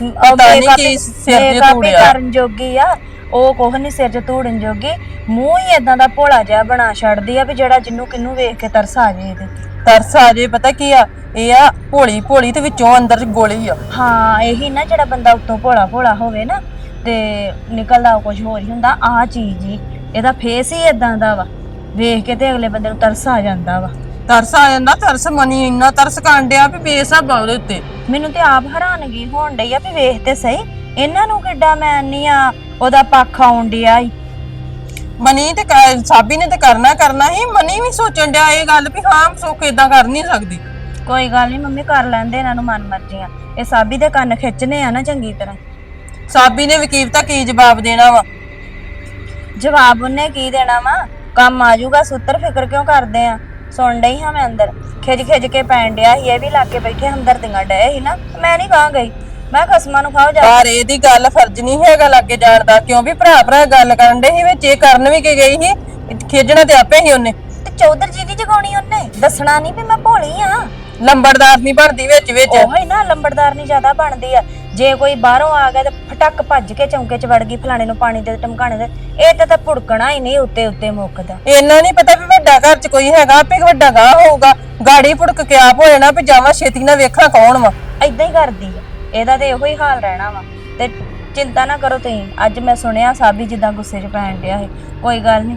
ਪਤਾ ਨੀ ਕੀ ਸਿਰ ਜੇ ਧੂੜਿਆ। ਕਰਨ ਜੋਗੀ ਆ ਉਹ ਕੋਹ ਨਹੀਂ ਸਿਰ 'ਚ ਧੂੜਨ ਜੋਗੀ। ਮੂੰਹ ਹੀ ਇਦਾਂ ਦਾ ਭੋਲਾ ਜਿਹਾ ਬਣਾ ਛੱਡਦੀ ਆ ਵੀ ਜਿਹੜਾ ਜਿੰਨੂੰ ਕਿੰਨੂੰ ਵੇਖ ਕੇ ਤਰਸ ਆ ਜੇ ਇਹਦੇ। ਤਰਸ ਆ ਜੇ ਪਤਾ ਕੀ ਆ? ਇਹ ਆ ਭੋਲੀ ਭੋਲੀ ਤੇ ਵਿੱਚੋਂ ਅੰਦਰ ਗੋਲੀ ਆ। ਹਾਂ ਇਹੀ ਨਾ ਜਿਹੜਾ ਬੰਦਾ ਉੱਤੋਂ ਭੋਲਾ ਭੋਲਾ ਹੋਵੇ ਨਾ ਤੇ ਨਿਕਲਦਾ ਕੁਝ ਹੋਰ ਹੀ ਹੁੰਦਾ ਆ ਚੀਜ਼ ਹੀ ਇਹਦਾ ਫੇਸ ਹੀ ਇਦਾਂ ਦਾ ਵਾ। ਵੇਖ ਕੇ ਤੇ ਅਗਲੇ ਬੰਦੇ ਨੂੰ ਤਰਸ ਆ ਜਾਂਦਾ ਵਾ। ਤਰਸ ਆ ਜਾਂਦਾ ਤਰਸ ਮਨੀ ਇੰਨਾ ਤਰਸ ਕਾਂਡਿਆ ਵੀ ਬੇਸਾਬਾ ਉਹਦੇ ਉੱਤੇ। ਮੈਨੂੰ ਤੇ ਆਪ ਹੈਰਾਨਗੀ ਹੋਣ ਡਈ ਆ ਵੀ ਵੇਖ ਤੇ ਸਹੀ ਇਹਨਾਂ ਨੂੰ ਕਿੱਡਾ ਮੈਂ ਨਹੀਂ ਆ ਉਹਦਾ ਪੱਖ ਆਉਣ ਡਿਆ ਈ। ਮਨੀ ਤੇ ਕ- ਸਾਬੀ ਨੇ ਤੇ ਕਰਨਾ ਕਰਨਾ ਹੀ ਮਨੀ ਵੀ ਸੋਚਣ ਡਿਆ ਇਹ ਗੱਲ ਵੀ ਹਾਂ ਸੁੱਖ ਇਦਾਂ ਕਰ ਨਹੀਂ ਸਕਦੀ। ਕੋਈ ਗੱਲ ਨਹੀਂ ਮੰਮੀ ਕਰ ਲੈਂਦੇ ਇਹਨਾਂ ਨੂੰ ਮਨ ਮਰਜ਼ੀਆਂ ਇਹ ਸਾਬੀ ਦੇ ਕੰਨ ਖਿੱਚਨੇ ਆ ਨਾ ਚੰਗੀ ਤਰ੍ਹਾਂ। ਸਾਬੀ ਨੇ ਵਕੀਲਤਾ ਕੀ ਜਵਾਬ ਦੇਣਾ ਵਾ? ਜਵਾਬ ਉਹਨੇ ਕੀ ਦੇਣਾ ਵਾ? ਕੰਮ ਆ ਜਾਊਗਾ ਸੁੱਤਰ ਫਿਕਰ ਕਿਉਂ ਕਰਦੇ ਆ? ਸੁਣ ਡਈ ਹਾਂ ਮੈਂ ਅੰਦਰ। ਖਿਜ ਖਿਜ ਕੇ ਪੈਣ ਡਿਆ ਸੀ ਇਹ ਵੀ ਲਾ ਕੇ ਬੈਠੇ ਹਮਦਰਦੀਆਂ ਡਏ ਸੀ ਨਾ। ਮੈਂ ਨਹੀਂ ਕਹਾਂ ਗਈ। ਮੈਂ ਖਸਮਾਂ ਨੂੰ ਖਾਓ ਜਾ ਪਰ ਇਹਦੀ ਗੱਲ ਫਰਜ਼ ਨਹੀਂ ਹੈਗਾ ਲੱਗੇ ਜਾਣ ਦਾ। ਕਿਉਂ ਵੀ ਭਰਾ ਭਰਾ ਗੱਲ ਕਰਨ ਦੇ ਸੀ ਵਿੱਚ? ਇਹ ਕਰਨ ਵੀ ਕੀ ਗਈ ਸੀ? ਖੇਜਣਾ ਤੇ ਆਪੇ ਹੀ ਉਹਨੇ। ਤੇ ਚੌਧਰ ਜੀ ਦੀ ਜਗਾਉਣੀ ਉਹਨੇ? ਦੱਸਣਾ ਨਹੀਂ ਵੀ ਮੈਂ ਭੋਲੀ ਆ। ਲੰਬੜਦਾਰ ਨਹੀਂ ਬਣਦੀ ਵਿੱਚ ਵਿੱਚ। ਉਹ ਹੀ ਨਾ ਲੰਬੜਦਾਰ ਨਹੀਂ ਜ਼ਿਆਦਾ ਬਣਦੀ ਆ। ਜੇ ਕੋਈ ਬਾਹਰੋਂ ਆ ਗਿਆ ਤੇ ਫਟਕ ਭੱਜ ਕੇ ਚੌਂਕੇ 'ਚ ਵੜ ਗਈ ਫਲਾਣੇ ਨੂੰ ਪਾਣੀ ਦੇ ਟਮਕਾਣੇ ਦੇ। ਇਹ ਤਾਂ ਤਾਂ ਭੁੜਕਣਾ ਹੀ ਨਹੀਂ ਉੱਤੇ ਉੱਤੇ ਮੁੱਕਦਾ। ਇੰਨਾ ਨਹੀਂ ਪਤਾ ਵੀ ਵੱਡਾ ਘਰ 'ਚ ਕੋਈ ਹੈਗਾ ਆਪੇ ਵੱਡਾ ਗਾਂ ਹੋਊਗਾ। ਗਾੜੀ ਫੁੜਕ ਕੇ ਆਪ ਹੋ ਜਾਣਾ ਵੀ ਜਾਵਾਂ ਛੇਤੀ ਨਾਲ ਵੇਖਾਂ ਕੌਣ ਵਾ। ਐਦਾਂ ਹੀ ਕਰਦੀ ਆ। ਇਹਦਾ ਤੇ ਇਹੋ ਹੀ ਹਾਲ ਰਹਿਣਾ ਵਾ। ਤੇ ਚਿੰਤਾ ਨਾ ਕਰੋ ਤੁਸੀਂ। ਅੱਜ ਮੈਂ ਸੁਣਿਆ ਸਾਬੀ ਜਿੱਦਾਂ ਗੁੱਸੇ 'ਚ ਪੈਣ ਡਿਆ ਹੈ ਕੋਈ ਗੱਲ ਨਹੀਂ।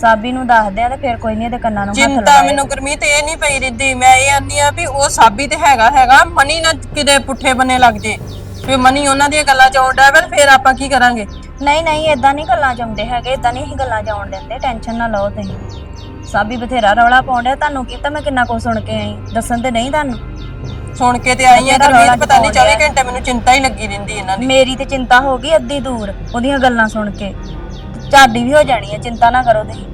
ਸਾਬੀ ਨੂੰ ਦੱਸਦੇ ਆ ਤੇ ਫਿਰ ਕੋਈ ਨਹੀਂ ਇਹਦੇ ਕੰਨਾਂ ਨੂੰ ਹੱਥ ਚਿੰਤਾ ਲਗਾਏ। ਮੈਨੂੰ ਗੁਰਮੀਤ ਇਹ ਨਹੀਂ ਪਈ ਰਿੱਦੀ ਮੈਂ ਇਹ ਆਨੀ ਆ ਵੀ ਉਹ ਸਾਬੀ ਤੇ ਹੈਗਾ ਹੈਗਾ। ਮਨੀ ਨਾ ਕਿਤੇ ਪੁੱਠੇ ਬੰਨੇ ਲੱਗ ਜੇ। ਵੀ ਮਨੀ ਉਹਨਾਂ ਦੀਆਂ ਗੱਲਾਂ ਚ ਆਉਂਦਾ ਫਿਰ ਆਪਾਂ ਕੀ ਕਰਾਂਗੇ? ਨਹੀਂ ਨਹੀਂ ਇਦਾਂ ਨਹੀਂ ਗੱਲਾਂ ਚਾਉਂਦੇ ਹੈਗੇ ਇਦਾਂ ਨਹੀਂ ਅਸੀਂ ਗੱਲਾਂ ਚਾਉਣ ਦਿੰਦੇ ਟੈਨਸ਼ਨ ਨਾ ਲਓ ਤੁਸੀਂ। ਸਾਬੀ ਬਥੇਰਾ ਰੌਲਾ ਪਾਉਂਦੇ ਤੁਹਾਨੂੰ ਕੀ ਤਾਂ ਮੈਂ ਕਿੰਨਾ ਕੁ ਸੁਣ ਕੇ ਆਈ ਦੱਸਣ ਤੇ ਨਹੀਂ ਤੁਹਾਨੂੰ? ਸੁਣ ਕੇ ਤੇ ਆਈ ਆ ਤੇ ਰੌਲਾ ਪਤਾ ਨਹੀਂ ਪਾਉਣ 24 ਡਿਆ। ਘੰਟੇ ਮੈਨੂੰ ਚਿੰਤਾ ਹੀ ਲੱਗੀ ਰਹਿੰਦੀ ਇਹਨਾਂ ਦੀ। ਮੇਰੀ ਤੇ ਚਿੰਤਾ ਹੋ ਗਈ ਅੱਧੀ ਦੂਰ ਉਹਦੀਆਂ ਗੱਲਾਂ ਸੁਣ ਕੇ। ਝਾਡੀ ਵੀ ਹੋ ਜਾਣੀ ਹੈ ਚਿੰਤਾ ਨਾ ਕਰੋ ਤੁਸੀਂ।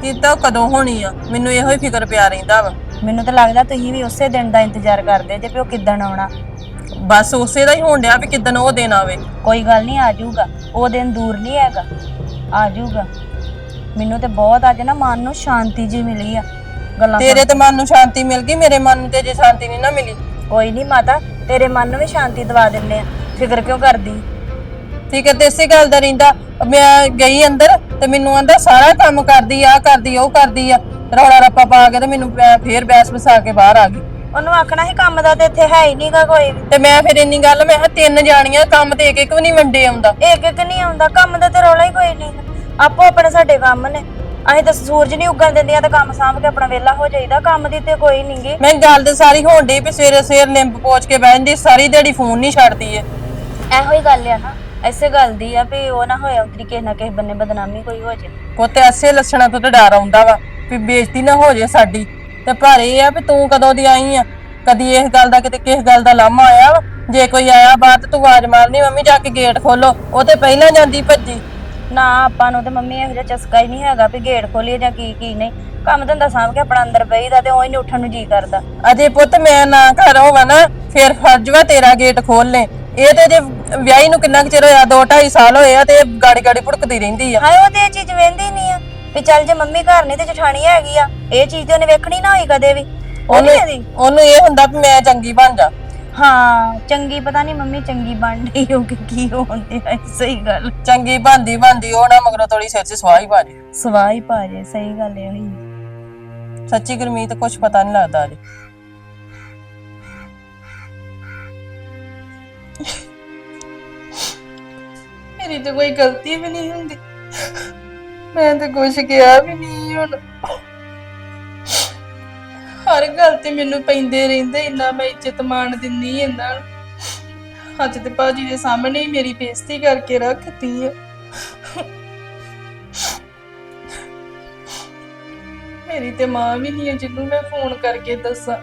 ਕੀਤਾ ਕਦੋਂ ਹੋਣੀ ਆ? ਮੈਨੂੰ ਇਹੋ ਹੀ ਫਿਕਰ ਪਿਆ ਰਹਿੰਦਾ ਵਾ। ਮੈਨੂੰ ਤਾਂ ਲੱਗਦਾ ਤੁਸੀਂ ਵੀ ਉਸੇ ਦਿਨ ਦਾ ਇੰਤਜ਼ਾਰ ਕਰਦੇ ਜੇ ਵੀ ਉਹ ਕਿੱਦਣ ਆਉਣਾ। ਬਸ ਉਸੇ ਦਾ ਹੀ ਹੋਣ ਡਿਆ ਵੀ ਕਿਦਨ ਉਹ ਦਿਨ ਆਵੇ। ਕੋਈ ਗੱਲ ਨਹੀਂ ਆ ਜਾਊਗਾ। ਉਹ ਦਿਨ ਦੂਰ ਨਹੀਂ ਹੈਗਾ। ਆ ਜਾਊਗਾ। ਮੈਨੂੰ ਤੇ ਬਹੁਤ ਅੱਜ ਨਾ ਮਨ ਨੂੰ ਸ਼ਾਂਤੀ ਜੀ ਮਿਲੀ ਆ। ਗੱਲਾਂ ਤੇਰੇ ਤੇ ਮਨ ਨੂੰ ਸ਼ਾਂਤੀ ਮਿਲ ਗਈ ਮੇਰੇ ਮਨ ਨੂੰ ਤੇ ਜੇ ਸ਼ਾਂਤੀ ਨਹੀਂ ਨਾ ਮਿਲੀ। ਕੋਈ ਨਹੀਂ ਮਾਤਾ ਤੇਰੇ ਮਨ ਨੂੰ ਵੀ ਸ਼ਾਂਤੀ ਦਵਾ ਦਿੰਨੇ ਆ। ਫਿਕਰ ਕਿਉਂ ਕਰਦੀ? ਠੀਕ ਹੈ ਤੇ ਇਸੇ ਗੱਲ ਦਾ ਰਹਿੰਦਾ ਮੈਂ ਗਈ ਅੰਦਰ ਤੇ ਮੈਨੂੰ ਆਂਦਾ ਸਾਰਾ ਕੰਮ ਕਰਦੀ ਆ ਕਰਦੀ ਉਹ ਕਰਦੀ ਆ। ਰੌਲਾ ਰੱਪਾ ਪਾ ਕੇ ਤੇ ਮੈਨੂੰ ਫੇਰ ਬੈਸ ਵਸਾ ਕੇ ਬਾਹਰ ਆ ਗਈ। ਉਹਨੂੰ ਆਖਣਾ ਸੀ ਕੰਮ ਦਾ ਤੇ ਇੱਥੇ ਹੈ ਹੀ ਨਹੀਂਗਾ ਕੋਈ ਵੀ। ਤੇ ਮੈਂ ਫਿਰ ਇੰਨੀ ਗੱਲ ਮੈਂ ਕਿਹਾ ਤਿੰਨ ਜਾਣੀਆਂ ਕੰਮ ਤੇ ਇੱਕ ਇੱਕ ਵੀ ਨਹੀਂ ਵੰਡੇ ਆਉਂਦਾ। ਇੱਕ ਇੱਕ ਨਹੀਂ ਆਉਂਦਾ ਕੰਮ ਦਾ ਤੇ ਰੌਲਾ ਹੀ ਕੋਈ ਨਹੀਂ। ਆਪੋ ਆਪਣੇ ਸਾਡੇ ਕੰਮ ਨੇ। ਅਸੀਂ ਤਾਂ ਸੂਰਜ ਨਹੀਂ ਉੱਗਣ ਦਿੰਦੀਆਂ ਤਾਂ ਕੰਮ ਸਾਂਭ ਕੇ ਆਪਣਾ ਵਿਹਲਾ ਹੋ ਜਾਈਦਾ ਕੰਮ ਦੀ ਤੇ ਕੋਈ ਨਹੀਂਗੀ ਮੈਂ ਗੱਲ ਤੇ ਸਾਰੀ ਹੋਣ ਡਈ ਵੀ ਸਵੇਰੇ ਸਵੇਰ ਲਿੰਬ ਪੋਚ ਕੇ ਬਹਿੰਦੀ ਸਾਰੀ ਦਿਹਾੜੀ ਫੋਨ ਨਹੀਂ ਛੱਡਦੀ ਏ ਇਹੋ ਹੀ ਗੱਲ ਆ ਨਾ ਐਸੇ ਗੱਲ ਦੀ ਆ ਵੀ ਉਹ ਨਾ ਹੋਇਆ ਉਤਰੀ ਕਿਸੇ ਨਾ ਕਿਸੇ ਬੰਨੇ ਬਦਨਾਮੀ ਕੋਈ ਹੋ ਜੇ। ਕੋਤੇ ਐਸੇ ਲੱਛਣਾਂ ਤੋਂ ਤੇ ਡਰ ਆਉਂਦਾ ਵਾ ਵੀ ਬੇਇੱਜ਼ਤੀ ਨਾ ਹੋ ਜੇ ਸਾਡੀ। ਤੇ ਪਰ ਇਹ ਆ ਵੀ ਤੂੰ ਕਦੋਂ ਦੀ ਆਈ ਆ? ਕਦੀ ਇਸ ਗੱਲ ਦਾ ਕਿਤੇ ਕਿਸ ਗੱਲ ਦਾ ਲਾਮਾ ਆਇਆ ਵਾ? ਜੇ ਕੋਈ ਆਇਆ ਬਾਤ ਤੂੰ ਆਵਾਜ਼ ਮਾਰਨੀ ਮੰਮੀ ਜਾ ਕੇ ਗੇਟ ਖੋਲੋ ਉਹ ਤੇ ਪਹਿਲਾਂ ਜਾਂਦੀ ਭੱਜੀ। ਨਾ ਆਪਾਂ ਨੂੰ ਤੇ ਮੰਮੀ ਇਹੋ ਜਿਹਾ ਚਸਕਾ ਹੀ ਨਹੀਂ ਹੈਗਾ ਵੀ ਗੇਟ ਖੋਲੀਏ ਜਾਂ ਕੀ ਕੀ ਨਹੀਂ। ਕੰਮ ਧੰਦਾ ਸਾਂਭ ਕੇ ਆਪਣਾ ਅੰਦਰ ਬਈਦਾ ਤੇ ਉਹ ਹੀ ਨਹੀਂ ਉੱਠਣ ਨੂੰ ਜੀ ਕਰਦਾ। ਅਜੇ ਪੁੱਤ ਮੈਂ ਨਾ ਘਰ ਹੋਵਾਂ ਨਾ ਫਿਰ ਫਰਜ਼ ਵਾ ਤੇਰਾ ਗੇਟ ਖੋਲ ਲੈ। ਇਹ ਤੇ ਜੇ ਵਿਆਹੀ ਨੂੰ ਕਿੰਨਾ ਕੁ ਚਿਰ ਹੋਇਆ 2 2.5 ਸਾਲ ਹੋਏ ਆ ਤੇ ਗਾੜੀ ਗਾੜੀ ਭੁੜਕਦੀ ਰਹਿੰਦੀ ਆ। ਹਾਏ ਉਹ ਤੇ ਇਹ ਚੀਜ਼ ਵੇਂਦੀ ਨਹੀਂ ਆ। ਵੀ ਚੱਲ ਜੇ ਮੰਮੀ ਘਰ ਨਹੀਂ ਤੇ ਜਠਾਣੀ ਹੈਗੀ ਆ ਇਹ ਚੀਜ਼ ਤੇ ਉਹਨੇ ਵੇਖਣੀ ਨਾ ਹੋਈ ਕਦੇ ਵੀ। ਉਹ ਉਹਨੂੰ ਨਹੀਂ ਇਹਦੀ ਉਹਨੂੰ ਇਹ ਹੁੰਦਾ ਵੀ ਮੈਂ ਚੰਗੀ ਬਣ ਜਾ। ਹਾਂ ਚੰਗੀ ਪਤਾ ਨਹੀਂ ਮੰਮੀ ਚੰਗੀ ਬਣ ਰਹੀ ਹੋ ਕਿ ਕੀ ਹੋਉਂਦੀ ਹੈ ਸਹੀ ਗੱਲ ਚੰਗੀ ਬਣਦੀ ਬਣਦੀ ਉਹ ਨਾ ਮਗਰੋਂ ਥੋੜੀ ਸਿਰ 'ਚ ਸਵਾਹ ਪਾ ਜੇ। ਸਵਾਹ ਹੀ ਪਾ ਜੇ ਸਹੀ ਗੱਲ ਇਹ ਹੋਈ ਸੱਚੀ ਗੁਰਮੀਤ ਕੁਝ ਪਤਾ ਨਹੀਂ ਲੱਗਦਾ ਅਜੇ ਮੇਰੀ ਤੇ ਕੋਈ ਗਲਤੀ ਵੀ ਨਹੀਂ ਹੁੰਦੀ। ਮੈਂ ਤੇ ਕੁਛ ਕਿਹਾ ਵੀ ਨਹੀਂ ਹੁਣ। ਹਰ ਗੱਲ ਤੇ ਮੈਨੂੰ ਪੈਂਦੇ ਰਹਿੰਦੇ, ਇੰਨਾ ਮੈਂ ਇੱਜ਼ਤ ਮਾਣ ਦਿੰਨੀ ਇਹਨਾਂ ਨੂੰ ਅੱਜ ਤੇ ਭਾਜੀ ਦੇ ਸਾਹਮਣੇ ਹੀ ਮੇਰੀ ਬੇਇੱਜ਼ਤੀ ਕਰਕੇ ਰੱਖਤੀ ਆ। ਮੇਰੀ ਤੇ ਮਾਂ ਵੀ ਨਹੀਂ ਹੈ ਜਿਹਨੂੰ ਮੈਂ ਫੋਨ ਕਰਕੇ ਦੱਸਾਂ।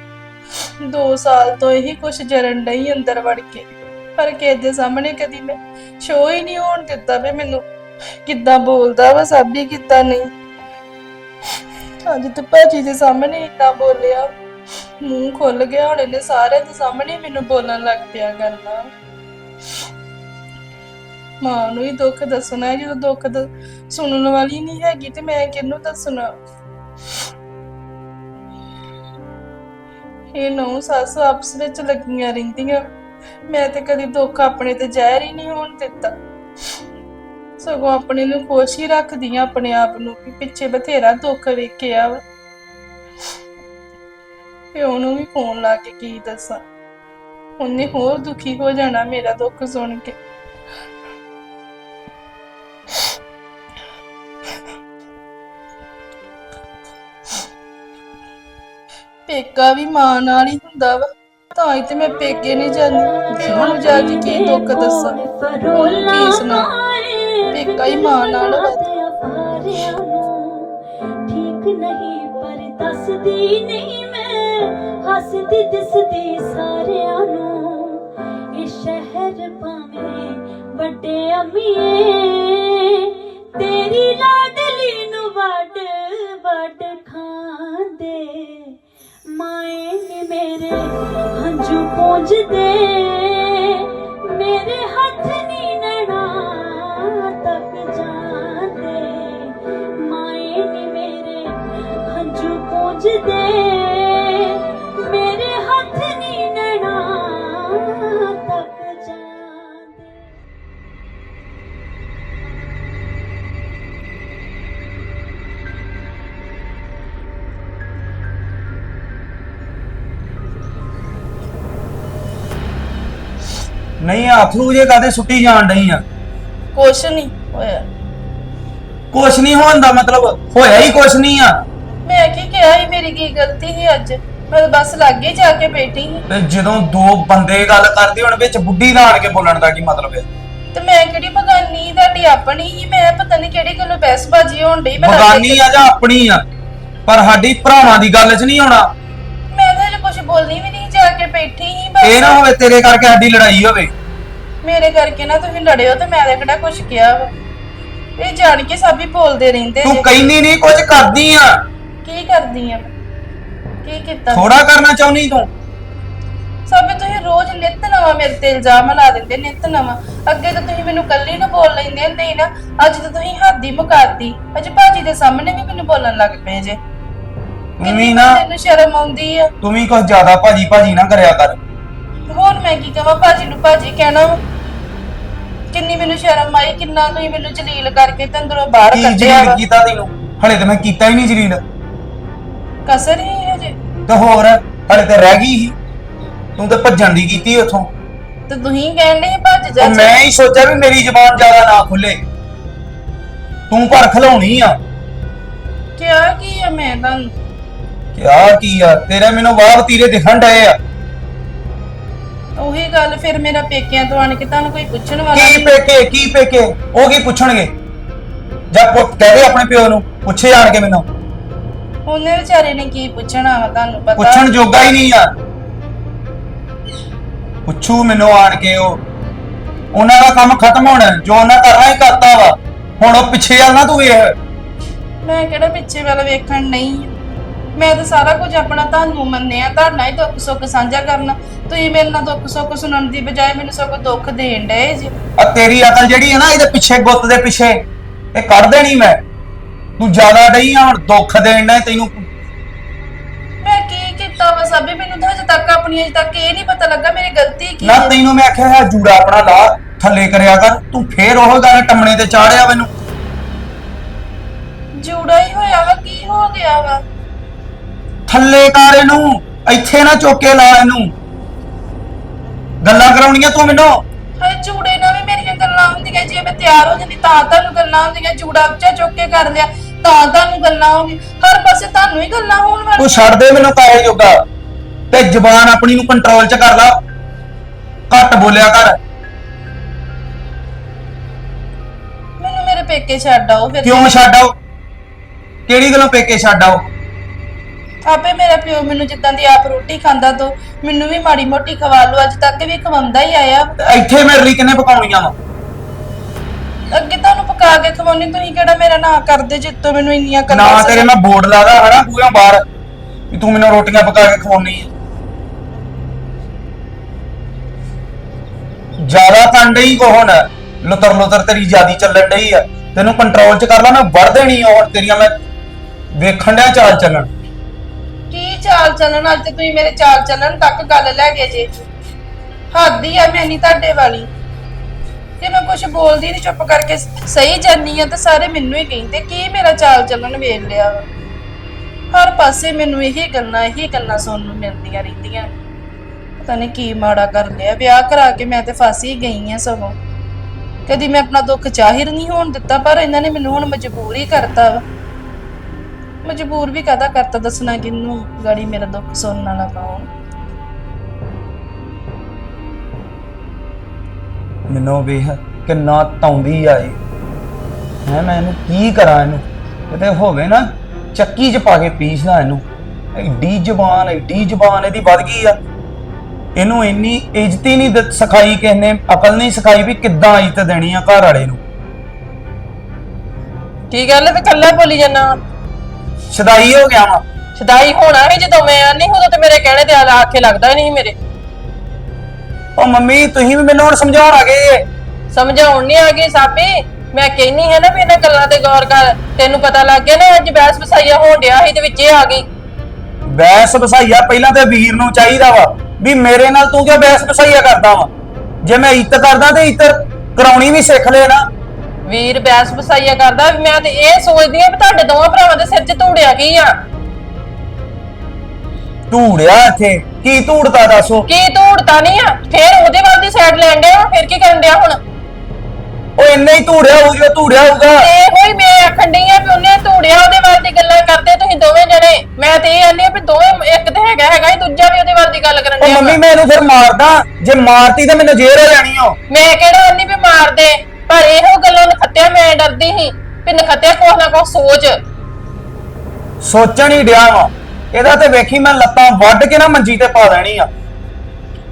2 ਸਾਲ ਤੋਂ ਇਹੀ ਕੁਛ ਜਰਨ ਡਈ ਅੰਦਰ ਵੜ ਕੇ। ਪਰ ਕਿਸੇ ਦੇ ਸਾਹਮਣੇ ਕਦੀ ਮੈਂ ਸ਼ੋ ਹੀ ਨਹੀਂ ਹੋਣ ਦਿੱਤਾ ਵੀ ਮੈਨੂੰ। ਕਿੱਦਾਂ ਬੋਲਦਾ ਵਾ ਸਾਬੀ ਕਿੱਦਾਂ ਨਹੀਂ। ਅੱਜ ਤੇ ਭਾਜੀ ਦੇ ਸਾਹਮਣੇ ਇੰਨਾ ਬੋਲਿਆ। ਮੂੰਹ ਖੁੱਲ ਗਿਆ, ਹੁਣ ਇਹਨੇ ਸਾਰਿਆਂ ਦੇ ਸਾਹਮਣੇ ਮੈਨੂੰ ਬੋਲਣ ਲੱਗ ਪਿਆ ਕਰਨਾ ਮਾਂ ਨੂੰ ਹੀ ਦੁੱਖ ਦੱਸਣਾ ਹੈ, ਜਦੋਂ ਦੁੱਖ ਦ- ਸੁਣਨ ਵਾਲੀ ਨਹੀਂ ਹੈਗੀ ਤੇ ਮੈਂ ਕਿਹਨੂੰ ਦੱਸਣਾ? ਇਹ ਨੌ ਸੱਸ ਆਪਸ ਵਿੱਚ ਲੱਗੀਆਂ ਰਹਿੰਦੀਆਂ। ਮੈਂ ਤੇ ਕਦੀ ਦੁੱਖ ਆਪਣੇ ਤੇ ਜ਼ਹਿਰ ਹੀ ਨਹੀਂ ਹੋਣ ਦਿੱਤਾ। ਸਗੋਂ ਆਪਣੇ ਨੂੰ ਖੁਸ਼ ਹੀ ਰੱਖਦੀ ਆਂ ਆਪਣੇ ਆਪ ਨੂੰ ਕਿ ਪਿੱਛੇ ਬਥੇਰਾ ਦੁੱਖ ਵੇਖਿਆ ਵਾ। ਪਿਓ ਨੂੰ ਵੀ ਫੋਨ ਲਾ ਕੇ ਕੀ ਦੱਸਾਂ? ਉਹਨੇ ਹੋਰ ਦੁਖੀ ਹੋ ਜਾਣਾ ਮੇਰਾ ਦੁੱਖ ਸੁਣ ਕੇ। ਪੇਕਾ ਵੀ ਮਾਂ ਨਾਲ ਹੀ ਹੁੰਦਾ ਵਾ, ਤਾਂ ਹੀ ਤੇ ਮੈਂ ਪੇਕੇ ਨਹੀਂ ਜਾਂਦੀ। ਉਹਨੂੰ ਜਾ ਕੇ ਕੀ ਦੁੱਖ ਦੱਸਾਂ? ਉਹਨੂੰ ਕੀ ਸੁਣਾ ਪੇਕਾ ਹੀ ਮਾਂ ਨਾਲ ਠੀਕ ਨਹੀਂ, ਪਰ ਦੱਸਦੀ ਨਹੀਂ ਮੈਂ, ਹੱਸਦੀ ਦਿਸਦੀ ਸਾਰਿਆਂ ਨੂੰ। ਇਹ ਸ਼ਹਿਰ ਭਾਵੇਂ ਵੱਡੇ ਅਮੀਏ, ਤੇਰੀ ਲਾਡਲੀ ਨੂੰ ਵੱਡ ਵੱਡ ਖਾਂਦੇ। ਮਾਏ ਨੇ ਮੇਰੇ ਹੰਝੂ ਪੂੰਝਦੇ। ਨਹੀਂ ਆਥਰੂ ਜੇ ਕਾਦੇ ਸੁੱਟੀ ਜਾਣ ਡਈ ਆ? ਕੁਛ ਨਹੀਂ ਹੋਇਆ। ਕੁਛ ਨਹੀਂ ਹੋਣ ਦਾ ਮਤਲਬ? ਹੋਇਆ ਹੀ ਕੁਛ ਨਹੀਂ ਆ। ਮੈਂ ਕੀ ਕਿਹਾ ਸੀ ਮੇਰੀ ਕੀ ਗਲਤੀ ਸੀ ਅੱਜ? ਮੈਂ ਤਾਂ ਬਸ ਲਾਗੇ ਜਾ ਕੇ ਬੈਠੀ ਸੀ। ਤੇ ਜਦੋਂ ਦੋ ਬੰਦੇ ਗੱਲ ਕਰਦੇ ਹੋਣ ਵਿੱਚ ਬੁੱਢੀ ਦਾ ਆਣ ਕੇ ਬੋਲਣ ਦਾ ਕੀ ਮਤਲਬ ਹੈ ਤੇ ਮੈਂ ਕਿਹੜੀ ਬਗਾਨੀ ਤੁਹਾਡੀ ਆਪਣੀ ਹੀ ਮੈਂ ਪਤਾ ਨਹੀਂ ਕਿਹੜੀ ਗੱਲੋਂ ਬਹਿਸ ਬਾਜੀ ਹੋਣ ਡਈ। ਮੈਂ ਲਾਗੇ ਬਗਾਨੀ ਆ ਜਾਂ ਆਪਣੀ ਆ? ਪਰ ਸਾਡੀ ਭਰਾਵਾਂ ਦੀ ਗੱਲ 'ਚ ਨਹੀਂ ਆਉਣਾ। ਮੈਂ ਤਾਂ ਕੁਝ ਬੋਲਦੀ ਵੀ ਨਹੀਂ ਜਾ ਕੇ ਬੈਠੀ ਹੀ ਬਸ। ਇਹ ਨਾ ਹੋਵੇ ਤੇਰੇ ਕਰਕੇ ਸਾਡੀ ਲੜਾਈ ਹੋਵੇ। ਮੇਰੇ ਕਰਕੇ ਨਾ ਤੁਸੀਂ ਲੜਿਓ ਤੇ ਮੈਂ ਤਾਂ ਕਿਹੜਾ ਕੁਝ ਕਿਹਾ ਵਾ। ਇਹ ਜਾਣ ਕੇ ਸਭ ਹੀ ਬੋਲਦੇ ਰਹਿੰਦੇ ਤੂੰ ਜੇ। ਕਹਿੰਦੀ ਨਹੀਂ ਕੁਝ ਕਰਦੀ ਆ। ਕੀ ਕਰਦੀ ਆ? ਕੀ ਕੀਤਾ? ਥੋੜਾ ਕਰਨਾ ਚਾਹੁੰਦੀ ਤੂੰ? ਸਭ ਤੁਸੀਂ ਰੋਜ਼ ਨਿੱਤ ਨਵਾਂ ਮੇਰੇ ਤੇ ਇਲਜ਼ਾਮ ਲਾ ਦਿੰਦੇ ਨਿੱਤ ਨਵਾਂ। ਅੱਗੇ ਤਾਂ ਤੁਸੀਂ ਮੈਨੂੰ ਕੱਲੀ ਨਾ ਬੋਲ ਲੈਂਦੇ ਹੁੰਦੇ ਸੀ ਨਾ ਅੱਜ ਤਾਂ ਤੁਸੀਂ ਹੱਦ ਹੀ ਮੁਕਾਤੀ। ਅੱਜ ਭਾਜੀ ਦੇ ਸਾਹਮਣੇ ਵੀ ਮੈਨੂੰ ਬੋਲਣ ਲੱਗ ਪਏ ਜੇ। ਤੂੰ ਕਿੰਨੀ ਵੀ ਨਾ ਤੈਨੂੰ ਸ਼ਰਮ ਆਉਂਦੀ ਆ। ਤੂੰ ਵੀ ਕੁਝ ਜ਼ਿਆਦਾ ਭਾਜੀ ਭਾਜੀ ਨਾ ਕਰਿਆ ਕਰ। ਹੋਰ ਮੈਂ ਕੀ ਕਹਾਂ ਭਾਜੀ ਨੂੰ ਭਾਜੀ ਕਹਿਣਾ ਵਾ। ਕਿੰਨੀ ਮੈਨੂੰ ਸ਼ਰਮ ਆਈ ਕਿੰਨਾ ਤੁਸੀਂ ਮੈਨੂੰ ਜਲੀਲ ਕਰਕੇ ਤੇ ਅੰਦਰੋਂ ਬਾਹਰ ਕੀ ਕੱਢਿਆ ਜਲੀਲ ਵਾ? ਕੀਤਾ ਤੈਨੂੰ? ਹਲੇ ਤੇ ਮੈਂ ਕੀਤਾ ਹੀ ਨਹੀਂ ਜਲੀਲ। ਕਸਰ ਹੀ ਹੈ ਜੇ ਤੇ ਹੋਰ ਹਲੇ ਤੇ ਰਹਿ ਗਈ ਸੀ। ਤੂੰ ਤੇ ਭੱਜਣ ਦੀ ਕੀਤੀ ਉਥੋਂ। ਤੇ ਤੁਸੀਂ ਕਹਿੰਦੇ ਸੀ ਭੱਜ ਜਾ ਮੈਂ ਹੀ ਸੋਚਿਆ ਵੀ ਮੇਰੀ ਜ਼ਬਾਨ ਜ਼ਿਆਦਾ ਨਾ ਖੁੱਲੇ। ਤੂੰ ਪਰ ਖਲਾਉਣੀ ਆ। ਕਿਹਾ ਕੀ ਆ ਮੈਂ ਤੁਹਾਨੂੰ? ਕਿਆ ਕੀ ਆ? ਤੇਰੇ ਮੈਨੂੰ ਵਾਹ ਤੀਰੇ ਦਿਖਣ ਡਏ ਆ। ਉਹੀ ਗੱਲ ਫਿਰ ਮੇਰਾ ਪੇਕਿਆਂ ਤੋਂ ਆਣ ਕੇ ਤੁਹਾਨੂੰ ਕੋਈ ਪੁੱਛਣ ਵਾਲਾ ਕੀ ਪੇਕੇ ਕੀ ਪੇਕੇ? ਉਹ ਕੀ ਪੁੱਛਣਗੇ? ਜਾਂ ਪੁੱਤ ਕਹਦੇ ਆਪਣੇ ਪਿਓ ਨੂੰ ਪੁੱਛੇ ਜਾਣ ਕੇ ਮੈਨੂੰ। ਉਹਨੇ ਵਿਚਾਰੇ ਨੇ ਕੀ ਪੁੱਛਣਾ ਵਾ ਤੁਹਾਨੂੰ ਪਤਾ। ਪੁੱਛਣ ਜੋਗਾ ਹੀ ਨਹੀਂ ਆ ਪੁੱਛੂ ਮੈਨੂੰ ਆਣ ਕੇ ਉਹ। ਉਹਨਾਂ ਦਾ ਕੰਮ ਖਤਮ ਹੋਣਾ ਜੋ ਉਹਨਾਂ ਕਰਨਾ ਹੀ ਕਰਤਾ ਵਾ। ਹੁਣ ਉਹ ਪਿੱਛੇ ਵਾਲ ਨਾ ਤੂੰ ਵੇਖ। ਮੈਂ ਕਿਹੜਾ ਪਿੱਛੇ ਵੱਲ ਵੇਖਣ ਨਹੀਂ। ਆ। ਮੈਂ ਤਾਂ ਸਾਰਾ ਕੁਝ ਆਪਣਾ ਤੁਹਾਨੂੰ ਮੰਨਿਆ ਤੁਹਾਡਾ ਹੀ ਦੁੱਖ ਸੁੱਖ ਸਾਂਝਾ ਕਰਨਾ। ਤੁਸੀਂ ਮੇਰੇ ਨਾਲ ਦੁੱਖ ਸੁੱਖ ਸੁਣਨ ਦੀ ਬਜਾਏ ਮੈਨੂੰ ਸਗੋਂ ਦੁੱਖ ਦੇਣ ਡਏ ਜੀ। ਆ ਤੇਰੀ ਅਕਲ ਜਿਹੜੀ ਹੈ ਨਾ ਇਹਦੇ ਪਿੱਛੇ ਗੁੱਤ ਦੇ ਪਿੱਛੇ ਇਹ ਕੱਢ ਦੇਣੀ ਮੈਂ। ਤੂੰ ਜ਼ਿਆਦਾ ਡਈ ਆ ਹੁਣ ਦੁੱਖ ਦੇਣ ਦਾ ਤੈਨੂੰ। ਮੈਂ ਕੀ ਕੀਤਾ ਵਾ ਸਭੀ ਮੈਨੂੰ ਤਾਂ ਹਜੇ ਤੱਕ ਆਪਣੀ ਅਜੇ ਤੱਕ ਇਹ ਨਹੀਂ ਪਤਾ ਲੱਗਾ ਮੇਰੀ ਗਲਤੀ ਕੀ ਨਾ ਹੈ। ਤੈਨੂੰ ਮੈਂ ਆਖਿਆ ਹੈ ਜੂੜਾ ਆਪਣਾ ਲਾ ਥੱਲੇ ਕਰਿਆ ਕਰ। ਤੂੰ ਫੇਰ ਉਹ ਗੱਲ ਟੰਮਣੇ ਤੇ ਚਾੜਿਆ ਮੈਨੂੰ। ਜੂੜਾ ਹੀ ਹੋਇਆ ਵਾ ਕੀ ਹੋ ਗਿਆ ਵਾ? ਥੱਲੇ ਕਰ ਇਹਨੂੰ ਇੱਥੇ ਨਾ ਚੁੱਕ ਕੇ ਲਾ ਇਹਨੂੰ। ਗੱਲਾਂ ਕਰਾਉਣੀਆਂ ਤੂੰ ਮੈਨੂੰ? ਹਏ ਜੂੜੇ ਨਾਲ ਵੀ ਮੇਰੀਆਂ ਗੱਲਾਂ ਹੁੰਦੀਆਂ ਜੇ ਮੈਂ ਤਿਆਰ ਹੋ ਜਾਂਦੀ ਤਾਂ ਤੁਹਾਨੂੰ ਗੱਲਾਂ ਹੁੰਦੀਆਂ ਜੂੜਾ ਉੱਚਾ ਚੁੱਕ ਕੇ ਕਰ ਲਿਆ ਤਾਂ ਤੁਹਾਨੂੰ ਗੱਲਾਂ ਹੋਗੀ ਹਰ ਪਾਸੇ ਤੁਹਾਨੂੰ ਹੀ ਗੱਲਾਂ ਹੋਣ ਤੂੰ ਵਾਲੀਆਂ ਛੱਡ ਦੇ ਮੈਨੂੰ ਕਾਏ ਜੋਗਾ। ਤੇ ਜ਼ਬਾਨ ਆਪਣੀ ਨੂੰ ਕੰਟਰੋਲ ਚ ਕਰ ਲਾ। ਘੱਟ ਬੋਲਿਆ ਕਰ। ਮੈਨੂੰ ਮੇਰੇ ਪੇਕੇ ਛੱਡ ਆਓ ਫਿਰ। ਕਿਉਂ ਛੱਡ ਆਓ? ਕਿਹੜੀ ਗੱਲੋਂ ਪੇਕੇ ਛੱਡ ਆਓ? ਆਪੇ ਮੇਰਾ ਪਿਓ ਮੈਨੂੰ ਜਿੱਦਾਂ ਦੀ ਆਪ ਰੋਟੀ ਖਾਂਦਾ ਤੋਂ ਮੈਨੂੰ ਵੀ ਮਾੜੀ ਮੋਟੀ ਖਵਾ ਲਓ ਅੱਜ ਤੱਕ ਵੀ ਖਵਾਉਂਦਾ ਹੀ ਆਇਆ। ਇੱਥੇ ਮੇਰੇ ਲਈ ਕਿੰਨੇ ਪਕਾਉਣੀਆਂ ਵਾ? ਅੱਗੇ ਤੁਹਾਨੂੰ ਪਕਾ ਕੇ ਖਵਾਉਣੀ ਤੁਸੀਂ ਕਿਹੜਾ ਮੇਰਾ ਨਾਂ ਕਰਦੇ ਜਿੱਤੋਂ ਮੈਨੂੰ ਇੰਨੀਆਂ ਨਾ ਤੇਰੇ ਮੈਂ ਬੋਰਡ ਲਾਦਾ ਹਨਾ ਬੂਹਿਆਂ ਬਾਹਰ ਵੀ ਤੂੰ ਮੈਨੂੰ ਰੋਟੀਆਂ ਪਕਾ ਕੇ ਖਵਾਉਣੀ ਹੈ ਜ਼ਿਆਦਾ ਕੰਡ ਹੀ ਕੋ ਹੁਣ ਲੁਤਰ ਲੁਤਰ ਤੇਰੀ ਜਿਆਦੀ ਚੱਲਣ ਡਈ ਆ। ਤੈਨੂੰ ਕੰਟਰੋਲ ਚ ਕਰ ਲਾ ਮੈਂ ਵੜ ਦੇਣੀ ਆ ਹੁਣ ਤੇਰੀਆਂ ਮੈਂ ਵੇਖਣ ਡਿਆ ਚਾਲ ਚੱਲਣ। ਚਾਲ ਚੱਲਣ, ਅੱਜ ਤੇ ਤੁਸੀਂ ਮੇਰੇ ਚਾਲ ਚੱਲਣ ਤੱਕ ਗੱਲ ਲੈ ਗਏ ਜੇ। ਹੱਦ ਹੀ ਆ ਮੈਂ ਤੁਹਾਡੇ ਵਾਲੀ। ਜੇ ਮੈਂ ਕੁਝ ਬੋਲਦੀ ਨਹੀਂ ਚੁੱਪ ਕਰਕੇ ਸਹੀ ਜਾਨੀ ਆ ਤੇ ਸਾਰੇ ਮੈਨੂੰ ਹੀ ਕਹਿੰਦੇ, ਕੀ ਮੇਰਾ ਚਾਲ ਚੱਲਣ ਵੇਖ ਲਿਆ ਵਾ? ਹਰ ਪਾਸੇ ਮੈਨੂੰ ਇਹੀ ਗੱਲਾਂ ਇਹੀ ਗੱਲਾਂ ਸੁਣਨ ਨੂੰ ਮਿਲਦੀਆਂ ਰਹਿੰਦੀਆਂ। ਪਤਾ ਨਹੀਂ ਕੀ ਮਾੜਾ ਕਰ ਲਿਆ, ਵਿਆਹ ਕਰਾ ਕੇ ਮੈਂ ਤੇ ਫਸ ਹੀ ਗਈ ਆ ਸਗੋਂ। ਕਦੀ ਮੈਂ ਆਪਣਾ ਦੁੱਖ ਜ਼ਾਹਿਰ ਨਹੀਂ ਹੋਣ ਦਿੱਤਾ, ਪਰ ਇਹਨਾਂ ਨੇ ਮੈਨੂੰ ਹੁਣ ਮਜਬੂਰ ਹੀ ਕਰਤਾ ਵਾ। ਮਜਬੂਰ ਵੀ ਕਾਹਦਾ ਕਰਤਾ ਦੱਸਣਾ ਕਿੰਨੂੰ ਗਾੜੀ ਮੇਰਾ ਦੁੱਖ ਸੁਣਨ ਵਾਲਾ ਕੌਣ? ਮੈਨੂੰ ਵੇਖ ਕਿੰਨਾ ਤੌਂਦੀ ਆ ਇਹ ਹੈ ਮੈਂ ਇਹਨੂੰ ਕੀ ਕਰਾਂ ਇਹਨੂੰ? ਕਿਤੇ ਹੋਵੇ ਨਾ ਚੱਕੀ 'ਚ ਪਾ ਕੇ ਪੀਸ ਲਾ ਇਹਨੂੰ। ਐਡੀ ਜ਼ਬਾਨ ਐਡੀ ਜ਼ਬਾਨ ਇਹਦੀ ਵੱਧ ਗਈ ਆ। ਇਹਨੂੰ ਇੰਨੀ ਇੱਜ਼ਤ ਹੀ ਨਹੀਂ ਦਿੱਤ- ਸਿਖਾਈ ਕਿਸ ਨੇ ਅਕਲ ਨਹੀਂ ਸਿਖਾਈ ਵੀ ਕਿੱਦਾਂ ਇੱਜ਼ਤ ਦੇਣੀ ਆ ਘਰ ਵਾਲੇ ਨੂੰ। ਕੀ ਗੱਲ ਵੀ ਕੱਲਾ ਬੋਲੀ ਜਾਨਾ। ਸਦਾਈ ਹੋ ਗਿਆ। ਵਾ ਸਦਾਈ ਹੋਣਾ ਹੈ ਜਦੋਂ ਮੈਂ ਆਨੀ ਉਦੋਂ ਤੇ ਮੇਰੇ ਕਹਿਣੇ ਤੇ ਆ ਆਖੇ ਲੱਗਦਾ ਹੀ ਨਹੀਂ ਮੇਰੇ। ਉਹ ਮੰਮੀ ਤੁਸੀਂ ਵੀ ਮੈਨੂੰ ਹੁਣ ਸਮਝਾਉਣ ਆ ਗਏ। ਜੇ। ਸਮਝਾਉਣ ਨਹੀਂ ਆ ਗਈ ਸਾਬੀ। ਮੈਂ ਕਹਿਨੀ ਹੈ ਨਾ ਵੀ ਇਹਨਾਂ ਗੱਲਾਂ ਤੇ ਗੌਰ ਕਰ। ਤੈਨੂੰ ਪਤਾ ਲੱਗ ਗਿਆ ਨਾ ਅੱਜ ਬਹਿਸ ਵਸਾਈਆ ਹੋਣ ਡਿਆ ਸੀ ਤੇ ਵਿੱਚੇ ਆ ਗਈ। ਬੈਸ ਬਸਾਈਆ ਪਹਿਲਾਂ ਤੇ ਵੀਰ ਨੂੰ ਚਾਹੀਦਾ ਵਾ ਵੀ ਮੇਰੇ ਨਾਲ ਤੂੰ ਕਿਉਂ ਬੈਸ ਬਸਾਈਆ ਕਰਦਾ ਵਾ? ਜੇ ਮੈਂ ਇੱਜ਼ਤ ਕਰਦਾ ਤੇ ਇੱਜ਼ਤ ਕਰਾਉਣੀ ਵੀ ਸਿੱਖ ਲੈ ਨਾ। ਵੀਰ ਬਹਿਸ ਵਸਾਈਆ ਕਰਦਾ ਵੀ ਮੈਂ ਤੇ ਇਹ ਸੋਚਦੀ ਆ ਵੀ ਤੁਹਾਡੇ ਦੋਵਾਂ ਭਰਾਵਾਂ ਦੇ ਸਿਰ 'ਚ ਧੂੜਿਆ ਕੀ ਆ? ਧੂੜਿਆ ਇੱਥੇ? ਕੀ ਧੂੜਦਾ ਦੱਸੋ? ਕੀ ਧੂੜਤਾ ਨਹੀਂ ਆ? ਫੇਰ ਉਹਦੇ ਵੱਲ ਦੀ ਸਾਈਡ ਲੈਣ ਡਿਆ ਫਿਰ ਕੀ ਕਰਨ ਡਿਆ ਹੁਣ? ਉਹ ਇੰਨੇ ਹੀ ਧੂੜਿਆ ਹੋਊ ਜੋ ਧੂੜਿਆ ਹੋਊਗਾ। ਇਹ ਹੋਈ ਮੈਂ ਆਖਣ ਡਈ ਆ ਵੀ ਉਹਨੇ ਧੂੜਿਆ ਉਹਦੇ ਵੱਲ ਦੀ ਗੱਲਾਂ ਕਰਦੇ ਤੁਸੀਂ ਦੋਵੇਂ ਜਣੇ। ਮੈਂ ਤੇ ਇਹ ਆਨੀ ਆ ਵੀ ਦੋਵੇਂ ਇੱਕ ਤੇ ਹੈਗਾ ਹੈਗਾ ਹੀ ਦੂਜਾ ਵੀ ਉਹਦੇ ਵੱਲ ਦੀ ਗੱਲ ਕਰਨ ਉਹ ਡਿਆ ਮੰਮੀ ਵਾ। ਮੈਂ ਇਹਨੂੰ ਫਿਰ ਮਾਰਦਾ। ਜੇ ਮਾਰਤੀ ਤਾਂ ਮੈਨੂੰ ਜੇਲ੍ਹ ਹੋ ਜਾਣੀ ਓ। ਮੈਂ ਕਿਹੜਾ ਆਨੀ ਵੀ ਮਾਰ ਮਾਰਦੇ? ਪਰ ਇਹੋ ਗੱਲੋਂ ਨਖੱਤਿਆ ਮੈਂ ਡਰਦੀ ਸੀ ਵੀ ਨਖੱਤਿਆ ਕੁਛ ਨਾ ਕੁਛ ਸੋਚ। ਸੋਚਣ ਹੀ ਡਿਆ ਵਾ। ਇਹਦਾ ਤੇ ਵੇਖੀ ਮੈਂ ਲੱਤਾਂ ਵੱਢ ਕੇ ਨਾ ਮੰਜੀ ਤੇ ਪਾ ਦੇਣੀ ਆ।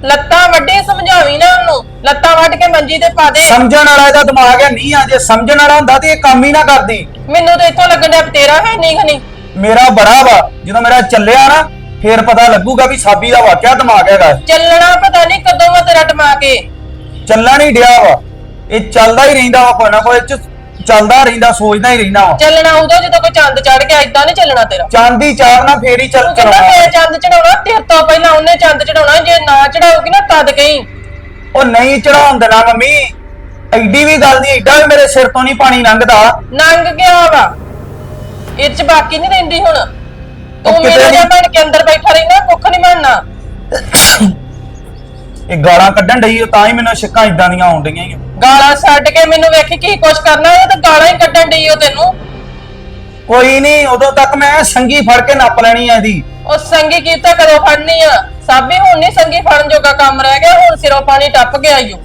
ਲੱਤਾਂ ਵੱਡੇ ਸਮਝਾਵੀ ਨਾ ਉਹਨੂੰ। ਲੱਤਾਂ ਵੱਢ ਕੇ ਮੰਜੀ ਤੇ ਪਾ ਦੇ। ਸਮਝਣ ਵਾਲਾ ਇਹਦਾ ਦਿਮਾਗ ਹੈ ਨਹੀਂ ਆ। ਜੇ ਸਮਝਣ ਵਾਲਾ ਹੁੰਦਾ ਤੇ ਇਹ ਕੰਮ ਹੀ ਨਾ ਕਰਦੀ। ਮੈਨੂੰ ਤਾਂ ਇੱਥੋਂ ਲੱਗਣ ਵੀ ਤੇਰਾ ਹੈ ਨਹੀਂ ਖਣੀ। ਮੇਰਾ ਬੜਾ ਵਾ। ਜਦੋਂ ਮੇਰਾ ਚੱਲਿਆ ਨਾ ਫੇਰ ਪਤਾ ਲੱਗੂਗਾ ਵੀ ਸਾਬੀ ਦਾ ਵਾਕਿਆ ਦਿਮਾਗ ਹੈਗਾ। ਚੱਲਣਾ ਪਤਾ ਨਹੀਂ ਕਦੋਂ ਵਾ ਤੇਰਾ ਟਮਾ ਕੇ ਚੱਲਣ ਹੀ ਡਿਆ ਵਾ। ਇਹ ਚੱਲਦਾ ਹੀ ਰਹਿੰਦਾ ਵਾ ਕੋਈ ਨਾ ਕੋਈ ਚ ਚੱਲਦਾ ਰਹਿੰਦਾ ਸੋਚਦਾ ਹੀ ਰਹਿੰਦਾ ਵਾ। ਚੱਲਣਾ ਉਦੋਂ ਜਦੋਂ ਕੋਈ ਚੰਦ ਚੜ ਗਿਆ ਇਦਾਂ ਨਹੀਂ ਚੱਲਣਾ ਤੇਰਾ। ਚਾਂਦੀ ਚਾੜਨਾ ਫੇਰ ਹੀ ਚੱਲ ਤੂੰ ਕਹਿੰਦਾ ਚਲਾਉਣਾ ਮੈਂ ਚੰਦ ਚੜਾਉਣਾ ਤੇਰੇ ਤੋਂ ਪਹਿਲਾਂ ਉਹਨੇ ਚੰਦ ਚੜਾਉਣਾ ਜੇ ਨਾ ਚੜਾਉਗੀ ਨਾ ਤਦ ਕਹੀਂ। ਉਹ ਨਹੀਂ ਚੜਾਉਣ ਦੇਣਾ ਮੰਮੀ ਐਡੀ ਵੀ ਗੱਲ ਨਹੀਂ ਐਡਾ ਵੀ ਮੇਰੇ ਸਿਰ ਤੋਂ ਨਹੀਂ ਪਾਣੀ ਲੰਘਦਾ। ਨੰਗ ਗਿਆ ਵਾ। ਇਹ ਚ ਬਾਕੀ ਨਹੀਂ ਰਹਿੰਦੀ ਹੁਣ। ਤੂੰ ਕਿਤੇ ਮੇਰਾ ਜਿਹਾ ਨੀ- ਬਣ ਕੇ ਅੰਦਰ ਬੈਠਾ ਰਹਿਣਾ ਕੁੱਖ ਨਹੀਂ ਬਣਨਾ। ਇਹ ਗਾਲਾਂ ਕੱਢਣ ਡਈ ਉਹ ਤਾਂ ਹੀ ਮੈਨੂੰ ਸ਼ਿੱਕਾਂ ਇਦਾਂ ਦੀਆਂ ਆਉਣ ਡਈਆਂ ਈ ਓ। ਗਾਲਾਂ ਛੱਡ ਕੇ ਮੈਨੂੰ ਵੇਖੀ ਕੀ ਕੁਛ ਕਰਨਾ ਇਹ ਤਾਂ ਗਾਲਾਂ ਹੀ ਕੱਢਣ ਡਈ ਓ ਤੈਨੂੰ। ਕੋਈ ਨਹੀਂ ਉਦੋਂ ਤੱਕ ਮੈਂ ਸੰਗੀ ਫੜ ਕੇ ਨੱਪ ਲੈਣੀ ਆ ਇਹਦੀ। ਉਹ ਸੰਗੀ ਕੀਤਾ ਕਦੋਂ ਫੜਨੀ ਆ? ਸਾਬੀ ਹੁਣ ਨਹੀਂ ਸੰਗੀ ਫੜਨ ਜੋਗਾ ਕੰਮ ਰਹਿ ਗਿਆ ਹੁਣ ਸਿਰੋਂ ਪਾਣੀ ਟੱਪ ਗਿਆ ਈਓ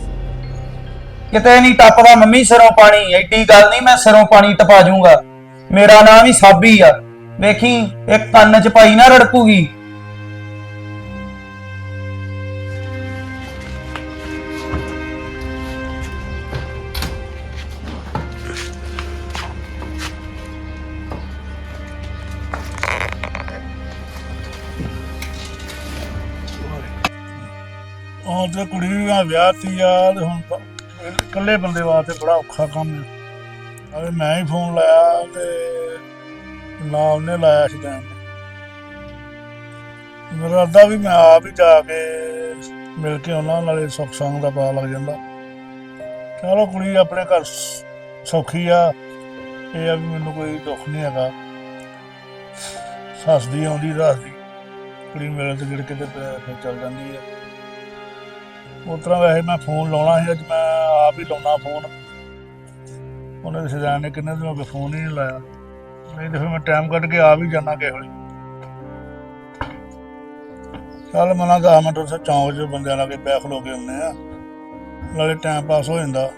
ਕਿਤੇ ਨਹੀਂ ਟੱਪਦਾ ਮੰਮੀ ਸਿਰੋਂ ਪਾਣੀ ਐਡੀ ਗੱਲ ਨਹੀਂ ਮੈਂ ਸਿਰੋਂ ਪਾਣੀ ਟਪਾ ਜਾਊਂਗਾ ਮੇਰਾ ਨਾਮ ਹੀ ਸਾਬੀ ਆ। ਵੇਖੀ ਇੱਕ ਕੰਨ ਚ ਪਾਈ ਨਾ ਰੜਕੂਗੀ। ਯਾਰ, ਹੁਣ ਤਾਂ ਇਕੱਲੇ ਬੰਦੇ ਵਾਸਤੇ ਬੜਾ ਔਖਾ ਕੰਮ ਹੈ। ਅਵੇ ਮੈਂ ਹੀ ਫੋਨ ਲਾਇਆ ਤੇ ਨਾ ਉਹਨੇ ਲਾਇਆ ਸੀ ਟਾਈਮ ਮੇਰਾ ਅੱਧਾ ਵੀ ਮੈਂ ਆਪ ਹੀ ਜਾ ਕੇ ਮਿਲ ਕੇ ਉਹਨਾਂ ਨਾਲੇ ਸੁੱਖ ਸੰਗ ਦਾ ਪਤਾ ਲੱਗ ਜਾਂਦਾ। ਚਲੋ ਕੁੜੀ ਆਪਣੇ ਘਰ ਸੌਖੀ ਆ। ਇਹ ਆ ਵੀ ਮੈਨੂੰ ਕੋਈ ਦੁੱਖ ਨਹੀਂ ਹੈਗਾ। ਸੱਸਦੀ ਆਉਂਦੀ ਦੱਸਦੀ ਕੁੜੀ ਮੇਰੇ ਤੇ ਗਿੜ ਕੇ ਤੇ ਫਿਰ ਚੱਲ ਜਾਂਦੀ ਹੈ ਉਸ ਤਰ੍ਹਾਂ ਵੈਸੇ ਮੈਂ ਫੋਨ ਲਾਉਣਾ ਸੀ, ਅੱਜ ਮੈਂ ਆਪ ਹੀ ਲਾਉਣਾ ਫੋਨ। ਉਹਨੇ ਤੇ ਨੇ ਕਿੰਨੇ ਦਿਨ ਹੋ ਗਏ ਫੋਨ ਹੀ ਨਹੀਂ ਲਾਇਆ। ਨਹੀਂ ਤੇ ਫਿਰ ਮੈਂ ਟਾਈਮ ਕੱਢ ਕੇ ਆਪ ਹੀ ਜਾਣਾ ਕਿਸੇ ਵੇਲੇ। ਚੱਲ ਮਨਾ ਦਾ ਮਿੰਟ, ਉੱਥੇ ਚੌਂਕ 'ਚ ਬੰਦਿਆਂ ਨਾਲ ਕੇ ਬੈਠ ਖਲੋ ਕੇ ਆਉਂਦੇ ਆ। ਨਾਲੇ ਟਾਈਮ ਪਾਸ ਹੋ ਜਾਂਦਾ।